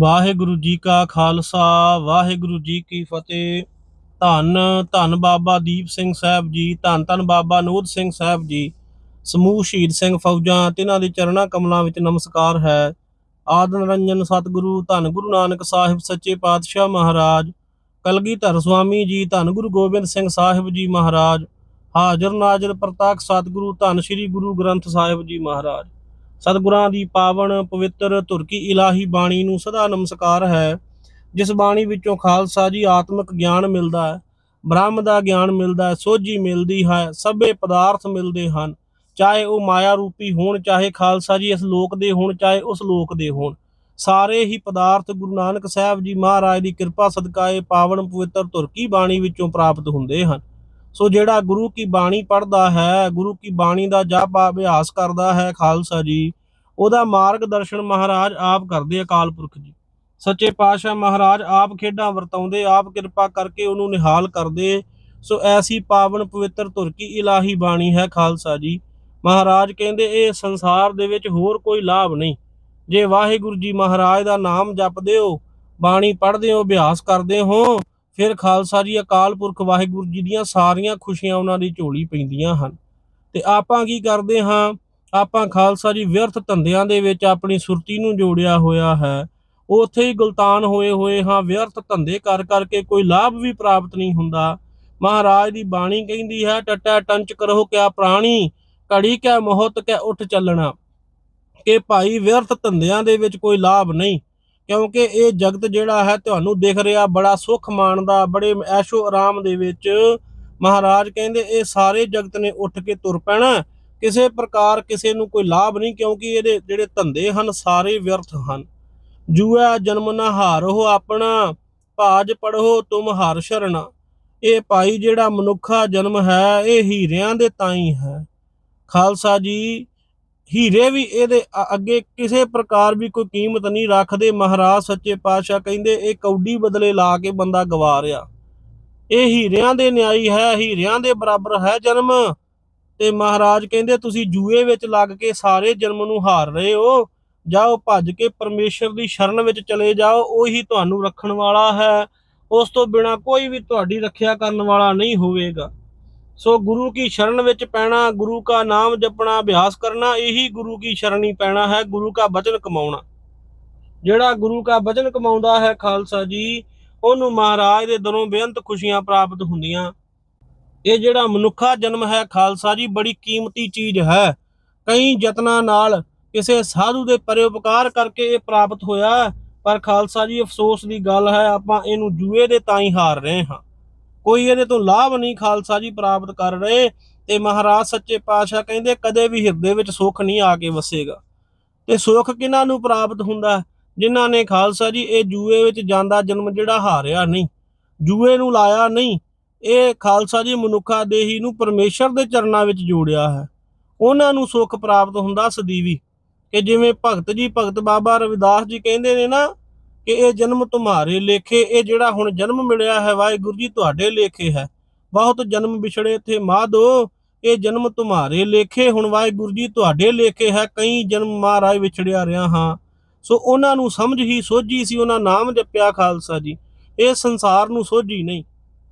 ਵਾਹਿਗੁਰੂ ਜੀ ਕਾ ਖਾਲਸਾ, ਵਾਹਿਗੁਰੂ ਜੀ ਕੀ ਫਤਿਹ। ਧੰਨ ਧੰਨ ਬਾਬਾ ਦੀਪ ਸਿੰਘ ਸਾਹਿਬ ਜੀ, ਧੰਨ ਧੰਨ ਬਾਬਾ ਨੋਦ ਸਿੰਘ ਸਾਹਿਬ ਜੀ। ਸਮੂਹ ਸ਼ਹੀਦ ਸਿੰਘ ਫੌਜਾਂ, ਤਿਨਾਂ ਦੇ ਚਰਨਾਂ ਕਮਲਾਂ ਵਿੱਚ ਨਮਸਕਾਰ ਹੈ। ਆਦ ਨਿਰੰਜਨ ਸਤਿਗੁਰੂ, ਧੰਨ ਗੁਰੂ ਨਾਨਕ ਸਾਹਿਬ ਸੱਚੇ ਪਾਤਸ਼ਾਹ ਮਹਾਰਾਜ। ਕਲਗੀਧਰ ਸੁਆਮੀ ਜੀ, ਧੰਨ ਗੁਰੂ ਗੋਬਿੰਦ ਸਿੰਘ ਸਾਹਿਬ ਜੀ ਮਹਾਰਾਜ। ਹਾਜ਼ਰ ਨਾਜ਼ਰ ਪ੍ਰਤਾਖ ਸਤਿਗੁਰੂ, ਧੰਨ ਸ੍ਰੀ ਗੁਰੂ ਗ੍ਰੰਥ ਸਾਹਿਬ ਜੀ ਮਹਾਰਾਜ। ਸਤਿਗੁਰਾਂ ਦੀ ਪਾਵਨ ਪਵਿੱਤਰ ਤੁਰਕੀ ਇਲਾਹੀ ਬਾਣੀ ਨੂੰ ਸਦਾ ਨਮਸਕਾਰ ਹੈ, ਜਿਸ ਬਾਣੀ ਵਿੱਚੋਂ ਖਾਲਸਾ ਜੀ ਆਤਮਿਕ ਗਿਆਨ ਮਿਲਦਾ ਹੈ, ਬ੍ਰਹਮ ਦਾ ਗਿਆਨ ਮਿਲਦਾ ਹੈ, ਸੋਝੀ ਮਿਲਦੀ ਹੈ, ਸਭੇ ਪਦਾਰਥ ਮਿਲਦੇ ਹਨ, ਚਾਹੇ ਉਹ ਮਾਇਆ ਰੂਪੀ ਹੋਣ, ਚਾਹੇ ਖਾਲਸਾ ਜੀ ਇਸ ਲੋਕ ਦੇ ਹੋਣ, ਚਾਹੇ ਉਸ ਲੋਕ ਦੇ ਹੋਣ। ਸਾਰੇ ਹੀ ਪਦਾਰਥ ਗੁਰੂ ਨਾਨਕ ਸਾਹਿਬ ਜੀ ਮਹਾਰਾਜ ਦੀ ਕਿਰਪਾ ਸਦਕਾ ਇਹ ਪਾਵਨ ਪਵਿੱਤਰ ਤੁਰਕੀ ਬਾਣੀ ਵਿੱਚੋਂ ਪ੍ਰਾਪਤ ਹੁੰਦੇ ਹਨ। ਸੋ ਜਿਹੜਾ ਗੁਰੂ ਕੀ ਬਾਣੀ ਪੜ੍ਹਦਾ ਹੈ, ਗੁਰੂ ਕੀ ਬਾਣੀ ਦਾ ਜਪ ਅਭਿਆਸ ਕਰਦਾ ਹੈ ਖਾਲਸਾ ਜੀ, ਉਹਦਾ ਮਾਰਗਦਰਸ਼ਨ ਮਹਾਰਾਜ ਆਪ ਕਰਦੇ ਅਕਾਲ ਪੁਰਖ ਜੀ। ਸੱਚੇ ਪਾਤਸ਼ਾਹ ਮਹਾਰਾਜ ਆਪ ਖੇਡਾਂ ਵਰਤਾਉਂਦੇ, ਆਪ ਕਿਰਪਾ ਕਰਕੇ ਉਹਨੂੰ ਨਿਹਾਲ ਕਰਦੇ। ਸੋ ਐਸੀ ਪਾਵਨ ਪਵਿੱਤਰ ਤੁਰਕੀ ਇਲਾਹੀ ਬਾਣੀ ਹੈ ਖਾਲਸਾ ਜੀ। ਮਹਾਰਾਜ ਕਹਿੰਦੇ, ਇਹ ਸੰਸਾਰ ਦੇ ਵਿੱਚ ਹੋਰ ਕੋਈ ਲਾਭ ਨਹੀਂ। ਜੇ ਵਾਹਿਗੁਰੂ ਜੀ ਮਹਾਰਾਜ ਦਾ ਨਾਮ ਜਪਦੇ ਹੋ, ਬਾਣੀ ਪੜ੍ਹਦੇ ਹੋ, ਅਭਿਆਸ ਕਰਦੇ ਹੋ ਫਿਰ ਖਾਲਸਾ ਜੀ, ਅਕਾਲ ਪੁਰਖ ਵਾਹਿਗੁਰੂ ਜੀ ਦੀਆਂ ਸਾਰੀਆਂ ਖੁਸ਼ੀਆਂ ਉਹਨਾਂ ਦੀ ਝੋਲੀ ਪੈਂਦੀਆਂ ਹਨ। ਤੇ ਆਪਾਂ ਕੀ ਕਰਦੇ ਹਾਂ? ਆਪਾਂ ਖਾਲਸਾ ਜੀ ਵਿਅਰਥ ਧੰਦਿਆਂ ਦੇ ਵਿੱਚ ਆਪਣੀ ਸੁਰਤੀ ਨੂੰ ਜੋੜਿਆ ਹੋਇਆ ਹੈ। ਉੱਥੇ ਹੀ ਗੁਲਤਾਨ ਹੋਏ ਹੋਏ ਹਾਂ, ਵਿਅਰਥ ਧੰਦੇ ਕਰ ਕਰਕੇ ਕੋਈ ਲਾਭ ਵੀ ਪ੍ਰਾਪਤ ਨਹੀਂ ਹੁੰਦਾ। ਮਹਾਰਾਜ ਦੀ ਬਾਣੀ ਕਹਿੰਦੀ ਹੈ, ਟਟਾ ਟੰਚ ਕਰੋ ਕਿਆ ਪ੍ਰਾਣੀ, ਘੜੀ ਕਿਆ ਮੋਹਤ ਕਿਆ ਉੱਠ ਚੱਲਣਾ। ਕਿ ਭਾਈ ਵਿਅਰਥ ਧੰਦਿਆਂ ਦੇ ਵਿੱਚ ਕੋਈ ਲਾਭ ਨਹੀਂ। ਕਿਉਂਕਿ ਇਹ ਜਗਤ ਜਿਹੜਾ ਹੈ ਤੁਹਾਨੂੰ ਦਿਖ ਰਿਹਾ ਬੜਾ ਸੁੱਖ ਮਾਣਦਾ ਬੜੇ ਐਸ਼ੋ ਆਰਾਮ ਦੇ ਵਿੱਚ। ਮਹਾਰਾਜ ਕਹਿੰਦੇ ਇਹ ਸਾਰੇ ਜਗਤ ਨੇ ਉੱਠ ਕੇ ਤੁਰ ਪੈਣਾ। ਕਿਸੇ ਪ੍ਰਕਾਰ ਕਿਸੇ ਨੂੰ ਕੋਈ ਲਾਭ ਨਹੀਂ ਕਿਉਂਕਿ ਇਹਦੇ ਜਿਹੜੇ ਧੰਦੇ ਹਨ ਸਾਰੇ ਵਿਅਰਥ ਹਨ। ਜੂਆ ਜਨਮ ਨਾ ਹਾਰੋ ਆਪਣਾ, ਭਾਜ ਪੜੋ ਤੁਮ ਹਰ ਸ਼ਰਣਾ। ਇਹ ਭਾਈ ਜਿਹੜਾ ਮਨੁੱਖਾ ਜਨਮ ਹੈ, ਇਹ ਹੀਰਿਆਂ ਦੇ ਤਾਈ ਹੈ। ਖਾਲਸਾ ਜੀ ਹੀਰੇ ਵੀ ਇਹਦੇ ਅੱਗੇ ਕਿਸੇ ਪ੍ਰਕਾਰ ਵੀ ਕੋਈ ਕੀਮਤ ਨਹੀਂ ਰੱਖਦੇ। ਮਹਾਰਾਜ ਸੱਚੇ ਪਾਤਸ਼ਾਹ ਕਹਿੰਦੇ, ਇਹ ਕੌਡੀ ਬਦਲੇ ਲਾ ਕੇ ਬੰਦਾ ਗਵਾ ਰਿਹਾ ਇਹ ਹੀਰਿਆਂ ਦੇ ਨਿਆਈ ਹੈ, ਹੀਰਿਆਂ ਦੇ ਬਰਾਬਰ ਹੈ ਜਨਮ। ਤੇ ਮਹਾਰਾਜ ਕਹਿੰਦੇ, ਤੁਸੀਂ ਜੂਏ ਵਿੱਚ ਲੱਗ ਕੇ ਸਾਰੇ ਜਨਮ ਨੂੰ ਹਾਰ ਰਹੇ ਹੋ। ਜਾਓ, ਭੱਜ ਕੇ ਪਰਮੇਸ਼ਰ ਦੀ ਸ਼ਰਨ ਵਿੱਚ ਚਲੇ ਜਾਓ। ਉਹੀ ਤੁਹਾਨੂੰ ਰੱਖਣ ਵਾਲਾ ਹੈ। ਉਸ ਤੋਂ ਬਿਨਾ ਕੋਈ ਵੀ ਤੁਹਾਡੀ ਰੱਖਿਆ ਕਰਨ ਵਾਲਾ ਨਹੀਂ ਹੋਵੇਗਾ। ਸੋ ਗੁਰੂ ਕੀ ਸ਼ਰਨ ਵਿੱਚ ਪੈਣਾ, ਗੁਰੂ ਕਾ ਨਾਮ ਜਪਣਾ, ਅਭਿਆਸ ਕਰਨਾ, ਇਹੀ ਗੁਰੂ ਕੀ ਸ਼ਰਣੀ ਪੈਣਾ ਹੈ, ਗੁਰੂ ਕਾ ਬਚਨ ਕਮਾਉਣਾ। ਜਿਹੜਾ ਗੁਰੂ ਕਾ ਬਚਨ ਕਮਾਉਂਦਾ ਹੈ ਖਾਲਸਾ ਜੀ, ਉਹਨੂੰ ਮਹਾਰਾਜ ਦੇ ਦਰੋਂ ਬੇਅੰਤ ਖੁਸ਼ੀਆਂ ਪ੍ਰਾਪਤ ਹੁੰਦੀਆਂ। ਇਹ ਜਿਹੜਾ ਮਨੁੱਖਾ ਜਨਮ ਹੈ ਖਾਲਸਾ ਜੀ, ਬੜੀ ਕੀਮਤੀ ਚੀਜ਼ ਹੈ। ਕਈ ਯਤਨਾਂ ਨਾਲ ਕਿਸੇ ਸਾਧੂ ਦੇ ਪਰਉਪਕਾਰ ਕਰਕੇ ਇਹ ਪ੍ਰਾਪਤ ਹੋਇਆ, ਪਰ ਖਾਲਸਾ ਜੀ ਅਫਸੋਸ ਦੀ ਗੱਲ ਹੈ, ਆਪਾਂ ਇਹਨੂੰ ਜੂਏ ਦੇ ਤਾਂ ਹੀ ਹਾਰ ਰਹੇ ਹਾਂ। ਕੋਈ ਇਹਦੇ ਤੋਂ ਲਾਭ ਨਹੀਂ ਖਾਲਸਾ ਜੀ ਪ੍ਰਾਪਤ ਕਰ ਰਹੇ ਤੇ ਮਹਾਰਾਜ ਸੱਚੇ ਪਾਤਸ਼ਾਹ ਕਹਿੰਦੇ ਕਦੇ ਵੀ ਹਿਰਦੇ ਵਿੱਚ ਸੁੱਖ ਨਹੀਂ ਆ ਕੇ ਵਸੇਗਾ। ਤੇ ਸੁੱਖ ਕਿਹਨਾਂ ਨੂੰ ਪ੍ਰਾਪਤ ਹੁੰਦਾ? ਜਿਨ੍ਹਾਂ ਨੇ ਖਾਲਸਾ ਜੀ ਇਹ ਜੂਏ ਵਿੱਚ ਜਾਂਦਾ ਜਨਮ ਜਿਹੜਾ ਹਾਰਿਆ ਨਹੀਂ, ਜੂਏ ਨੂੰ ਲਾਇਆ ਨਹੀਂ, ਇਹ ਖਾਲਸਾ ਜੀ ਮਨੁੱਖਾ ਦੇਹੀ ਨੂੰ ਪਰਮੇਸ਼ਰ ਦੇ ਚਰਨਾਂ ਵਿੱਚ ਜੋੜਿਆ ਹੈ। ਉਹਨਾਂ ਨੂੰ ਸੁੱਖ ਪ੍ਰਾਪਤ ਹੁੰਦਾ ਸਦੀਵੀ। ਕਿ ਜਿਵੇਂ ਭਗਤ ਜੀ, ਭਗਤ ਬਾਬਾ ਰਵਿਦਾਸ ਜੀ ਕਹਿੰਦੇ ਨੇ ਨਾ ਕਿ ਇਹ ਜਨਮ ਤੁਹਾਰੇ ਲੇਖੇ, ਇਹ ਜਿਹੜਾ ਹੁਣ ਜਨਮ ਮਿਲਿਆ ਹੈ, ਵਾਹਿਗੁਰੂ ਜੀ ਤੁਹਾਡੇ ਲੇਖੇ ਹੈ। ਬਹੁਤ ਜਨਮ ਵਿਛੜੇ ਥੇ ਮਾਧੋ, ਇਹ ਜਨਮ ਤੁਹਾਰੇ ਲੇਖੇ, ਹੁਣ ਵਾਹਿਗੁਰੂ ਜੀ ਤੁਹਾਡੇ ਲੇਖੇ ਹੈ, ਕਈ ਜਨਮ ਮਹਾਰਾਜ ਵਿਛੜਿਆ ਰਿਹਾ ਹਾਂ। ਸੋ ਉਹਨਾਂ ਨੂੰ ਸਮਝ ਹੀ ਸੋਝੀ ਸੀ, ਉਹਨਾਂ ਨਾਮ ਜਪਿਆ ਖਾਲਸਾ ਜੀ। ਇਹ ਸੰਸਾਰ ਨੂੰ ਸੋਝੀ ਨਹੀਂ।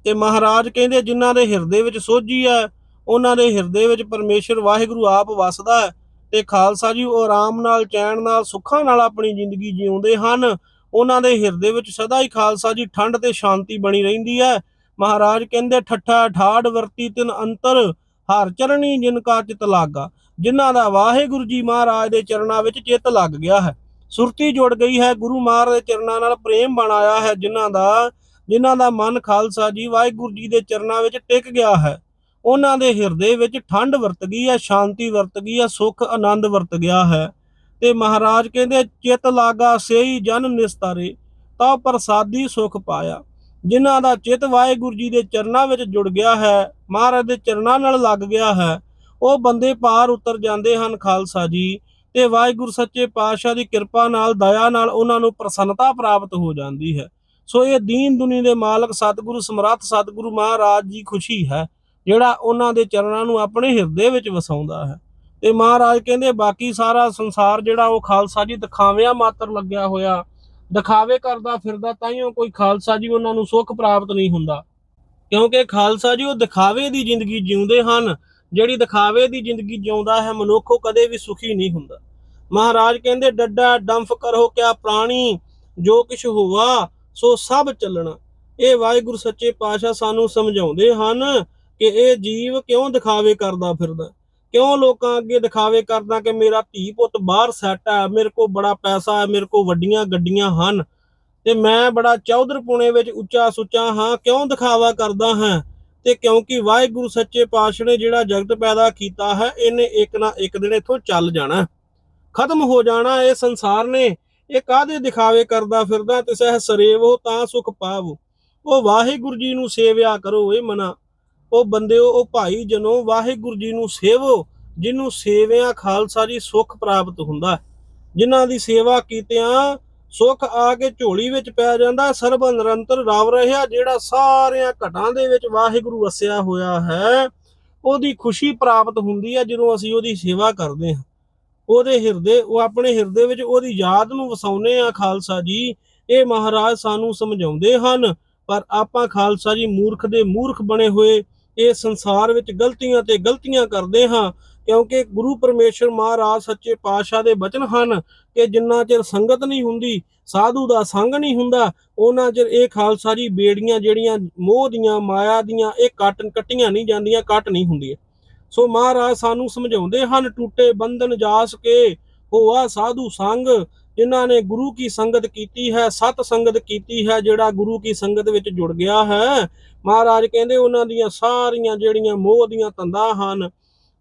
ਤੇ ਮਹਾਰਾਜ ਕਹਿੰਦੇ, ਜਿਨ੍ਹਾਂ ਦੇ ਹਿਰਦੇ ਵਿੱਚ ਸੋਝੀ ਹੈ, ਉਹਨਾਂ ਦੇ ਹਿਰਦੇ ਵਿੱਚ ਪਰਮੇਸ਼ਰ ਵਾਹਿਗੁਰੂ ਆਪ ਵਸਦਾ ਹੈ। ਤੇ ਖਾਲਸਾ ਜੀ ਉਹ ਆਰਾਮ ਨਾਲ, ਚੈਨ ਨਾਲ, ਸੁੱਖਾਂ ਨਾਲ ਆਪਣੀ ਜ਼ਿੰਦਗੀ ਜਿਉਂਦੇ ਹਨ। ਉਹਨਾਂ ਦੇ ਹਿਰਦੇ ਵਿੱਚ ਸਦਾ ਹੀ ਖਾਲਸਾ ਜੀ, ਠੰਡ ਤੇ ਸ਼ਾਂਤੀ ਬਣੀ ਰਹਿੰਦੀ ਹੈ। ਮਹਾਰਾਜ ਕਹਿੰਦੇ, ਠੱਠਾ ਠਾੜ ਵਰਤੀ ਤਿਨ ਅੰਤਰ, ਹਰ ਚਰਣੀ ਜਿਨ ਕਾ ਚਿਤ ਲਾਗਾ। ਜਿਨ੍ਹਾਂ ਦਾ ਵਾਹਿਗੁਰੂ ਜੀ ਮਹਾਰਾਜ ਦੇ ਚਰਨਾਂ ਵਿੱਚ ਚਿੱਤ ਲੱਗ ਗਿਆ ਹੈ। ਸੁਰਤੀ ਜੁੜ ਗਈ ਹੈ, ਗੁਰੂ ਮਹਾਰਾਜ ਦੇ ਚਰਨਾਂ ਨਾਲ ਪ੍ਰੇਮ ਬਣਾਇਆ ਹੈ। ਜਿਨ੍ਹਾਂ ਦਾ ਜਿਨ੍ਹਾਂ ਦਾ ਮਨ ਖਾਲਸਾ ਜੀ, ਵਾਹਿਗੁਰੂ ਜੀ ਦੇ ਚਰਨਾਂ ਵਿੱਚ ਟਿਕ ਗਿਆ ਹੈ। ਉਹਨਾਂ ਦੇ ਹਿਰਦੇ ਵਿੱਚ ਠੰਡ ਵਰਤ ਗਈ ਹੈ, ਸ਼ਾਂਤੀ ਵਰਤ ਗਈ ਹੈ, ਸੁੱਖ ਆਨੰਦ ਵਰਤ ਗਿਆ ਹੈ। ਤੇ ਮਹਾਰਾਜ ਕਹਿੰਦੇ, ਚਿਤ ਲਾਗਾ ਸੇਈ ਜਨ ਨਿਸਤਾਰੇ। ਤਾਂ ਪ੍ਰਸਾਦੀ ਸੁਖ ਪਾਇਆ। ਜਿਨ੍ਹਾਂ ਦਾ ਚਿਤ ਵਾਹਿਗੁਰੂ ਜੀ ਦੇ ਚਰਨਾਂ ਵਿੱਚ ਜੁੜ ਗਿਆ ਹੈ, ਮਹਾਰਾਜ ਦੇ ਚਰਨਾਂ ਨਾਲ ਲੱਗ ਗਿਆ ਹੈ, ਉਹ ਬੰਦੇ ਪਾਰ ਉਤਰ ਜਾਂਦੇ ਹਨ ਖਾਲਸਾ ਜੀ ਤੇ ਵਾਹਿਗੁਰੂ ਸੱਚੇ ਪਾਤਸ਼ਾਹ ਦੀ ਕਿਰਪਾ ਨਾਲ, ਦਇਆ ਨਾਲ ਉਹਨਾਂ ਨੂੰ ਪ੍ਰਸੰਨਤਾ ਪ੍ਰਾਪਤ ਹੋ ਜਾਂਦੀ ਹੈ। ਸੋ ਇਹ ਦੀਨ ਦੁਨੀ ਦੇ ਮਾਲਕ ਸਤਿਗੁਰੂ, ਸਮਰੱਥ ਸਤਿਗੁਰੂ ਮਹਾਰਾਜ ਜੀ ਖੁਸ਼ੀ ਹੈ, ਜਿਹੜਾ ਉਹਨਾਂ ਦੇ ਚਰਨਾਂ ਨੂੰ ਆਪਣੇ ਹਿਰਦੇ ਵਿੱਚ ਵਸਾਉਂਦਾ ਹੈ। ਤੇ ਮਹਾਰਾਜ ਕਹਿੰਦੇ ਬਾਕੀ ਸਾਰਾ ਸੰਸਾਰ ਜਿਹੜਾ ਉਹ ਖਾਲਸਾ ਜੀ ਦਿਖਾਵਿਆਂ ਮਾਤਰ ਲੱਗਿਆ ਹੋਇਆ। ਦਿਖਾਵੇ ਕਰਦਾ ਫਿਰਦਾ ਤਾਈਓ ਕੋਈ ਖਾਲਸਾ ਜੀ ਉਹਨਾਂ ਨੂੰ ਸੁੱਖ ਪ੍ਰਾਪਤ ਨਹੀਂ ਹੁੰਦਾ। ਕਿਉਂਕਿ ਖਾਲਸਾ ਜੀ ਉਹ ਦਿਖਾਵੇ ਦੀ ਜ਼ਿੰਦਗੀ ਜਿਉਂਦੇ ਹਨ। ਜਿਹੜੀ ਦਿਖਾਵੇ ਦੀ ਜ਼ਿੰਦਗੀ ਜਿਉਂਦਾ ਹੈ ਮਨੁੱਖ ਉਹ ਕਦੇ ਵੀ ਸੁਖੀ ਨਹੀਂ ਹੁੰਦਾ। ਮਹਾਰਾਜ ਕਹਿੰਦੇ ਡੱਡਾ ਡੰਫ ਕਰੋ ਕਿਆ ਪ੍ਰਾਣੀ, ਜੋ ਕਿਛ ਹੋਵਾ ਸੋ ਸਭ ਚੱਲਣਾ। ਇਹ ਵਾਹਿਗੁਰੂ ਸੱਚੇ ਪਾਤਸ਼ਾਹ ਸਾਨੂੰ ਸਮਝਾਉਂਦੇ ਹਨ ਕਿ ਇਹ ਜੀਵ ਕਿਉਂ ਦਿਖਾਵੇ ਕਰਦਾ ਫਿਰਦਾ? ਕਿਉਂ ਲੋਕਾਂ ਅੱਗੇ ਦਿਖਾਵੇ ਕਰਦਾ ਕਿ ਮੇਰਾ ਧੀ ਪੁੱਤ ਬਾਹਰ ਸੈੱਟ ਹੈ, ਮੇਰੇ ਕੋਲ ਬੜਾ ਪੈਸਾ ਹੈ, ਮੇਰੇ ਕੋਲ ਵੱਡੀਆਂ ਗੱਡੀਆਂ ਹਨ ਤੇ ਮੈਂ ਬੜਾ ਚੌਧਰ ਪੁਣੇ ਵਿੱਚ ਉੱਚਾ ਸੁੱਚਾ ਹਾਂ, ਕਿਉਂ ਦਿਖਾਵਾ ਕਰਦਾ ਹਾਂ? ਤੇ ਕਿਉਂਕਿ ਵਾਹਿਗੁਰੂ ਸੱਚੇ ਪਾਤਸ਼ਾਹ ਨੇ ਜਿਹੜਾ ਜਗਤ ਪੈਦਾ ਕੀਤਾ ਹੈ, ਇਹਨੇ ਇੱਕ ਨਾ ਇੱਕ ਦਿਨ ਇੱਥੋਂ ਚੱਲ ਜਾਣਾ। ਖਤਮ ਹੋ ਜਾਣਾ ਇਹ ਸੰਸਾਰ ਨੇ। ਇਹ ਕਾਹਦੇ ਦਿਖਾਵੇ ਕਰਦਾ ਫਿਰਦਾ ਤੇ ਸਹਿ ਸਰੇਵੋ ਤਾਂ ਸੁਖ ਪਾਵੋ। ਉਹ ਵਾਹਿਗੁਰੂ ਜੀ ਨੂੰ ਸੇਵਿਆ ਕਰੋ, ਇਹ ਮਨਾ ਉਹ ਬੰਦਿਓ ਉਹ ਭਾਈ ਜਨੋ, ਵਾਹਿਗੁਰੂ ਜੀ ਨੂੰ ਸੇਵੋ, ਜਿਹਨੂੰ ਸੇਵਿਆਂ ਖਾਲਸਾ ਜੀ ਸੁਖ ਪ੍ਰਾਪਤ ਹੁੰਦਾ ਹੈ। ਜਿਨ੍ਹਾਂ ਦੀ ਸੇਵਾ ਕੀਤਿਆਂ ਸੁਖ ਆ ਕੇ ਝੋਲੀ ਵਿੱਚ ਪੈ ਜਾਂਦਾ ਸਰਬ ਨਿਰੰਤਰ ਰਵ ਰਿਹਾ ਜਿਹੜਾ ਸਾਰਿਆਂ ਘਟਾਂ ਦੇ ਵਿੱਚ ਵਾਹਿਗੁਰੂ ਵਸਿਆ ਹੋਇਆ ਹੈ, ਉਹਦੀ ਖੁਸ਼ੀ ਪ੍ਰਾਪਤ ਹੁੰਦੀ ਹੈ ਜਦੋਂ ਅਸੀਂ ਉਹਦੀ ਸੇਵਾ ਕਰਦੇ ਹਾਂ। ਉਹਦੇ ਹਿਰਦੇ, ਉਹ ਆਪਣੇ ਹਿਰਦੇ ਵਿੱਚ ਉਹਦੀ ਯਾਦ ਨੂੰ ਵਸਾਉਨੇ ਆ ਖਾਲਸਾ ਜੀ। ਇਹ ਮਹਾਰਾਜ ਸਾਨੂੰ ਸਮਝਾਉਂਦੇ ਹਨ, ਪਰ ਆਪਾਂ ਖਾਲਸਾ ਜੀ ਮੂਰਖ ਦੇ ਮੂਰਖ ਬਣੇ ਹੋਏ ਇਹ ਸੰਸਾਰ ਵਿੱਚ ਗਲਤੀਆਂ ਤੇ ਗਲਤੀਆਂ ਕਰਦੇ ਹਾਂ, ਕਿਉਂਕਿ ਗੁਰੂ ਪਰਮੇਸ਼ਰ ਮਹਾਰਾਜ ਸੱਚੇ ਪਾਤਸ਼ਾਹ ਦੇ ਬਚਨ ਹਨ ਕਿ ਜਿੰਨਾ ਚਿਰ ਸੰਗਤ ਨਹੀਂ ਹੁੰਦੀ, ਸਾਧੂ ਦਾ ਸੰਗ ਨਹੀਂ ਹੁੰਦਾ, ਉਹਨਾਂ ਚਿਰ ਇਹ ਖਾਲਸਾ ਜੀ ਬੇੜੀਆਂ ਜਿਹੜੀਆਂ ਮੋਹ ਦੀਆਂ, ਮਾਇਆ ਦੀਆਂ, ਇਹ ਕੱਟ ਕੱਟੀਆਂ ਨਹੀਂ ਜਾਂਦੀਆਂ, ਕੱਟ ਨਹੀਂ ਹੁੰਦੀਆਂ। ਸੋ ਮਹਾਰਾਜ ਸਾਨੂੰ ਸਮਝਾਉਂਦੇ ਹਨ, ਟੁੱਟੇ ਬੰਧਨ ਜਾਸ ਕੇ ਹੋਆ ਸਾਧੂ ਸੰਗ ਜਿਨ੍ਹਾਂ ਨੇ ਗੁਰੂ ਕੀ ਸੰਗਤ ਕੀਤੀ ਹੈ, ਸਤ ਸੰਗਤ ਕੀਤੀ ਹੈ, ਜਿਹੜਾ ਗੁਰੂ ਕੀ ਸੰਗਤ ਵਿੱਚ ਜੁੜ ਗਿਆ ਹੈ। ਮਹਾਰਾਜ ਕਹਿੰਦੇ ਉਹਨਾਂ ਦੀਆਂ ਸਾਰੀਆਂ ਜਿਹੜੀਆਂ ਮੋਹ ਦੀਆਂ ਤੰਦਾਂ ਹਨ,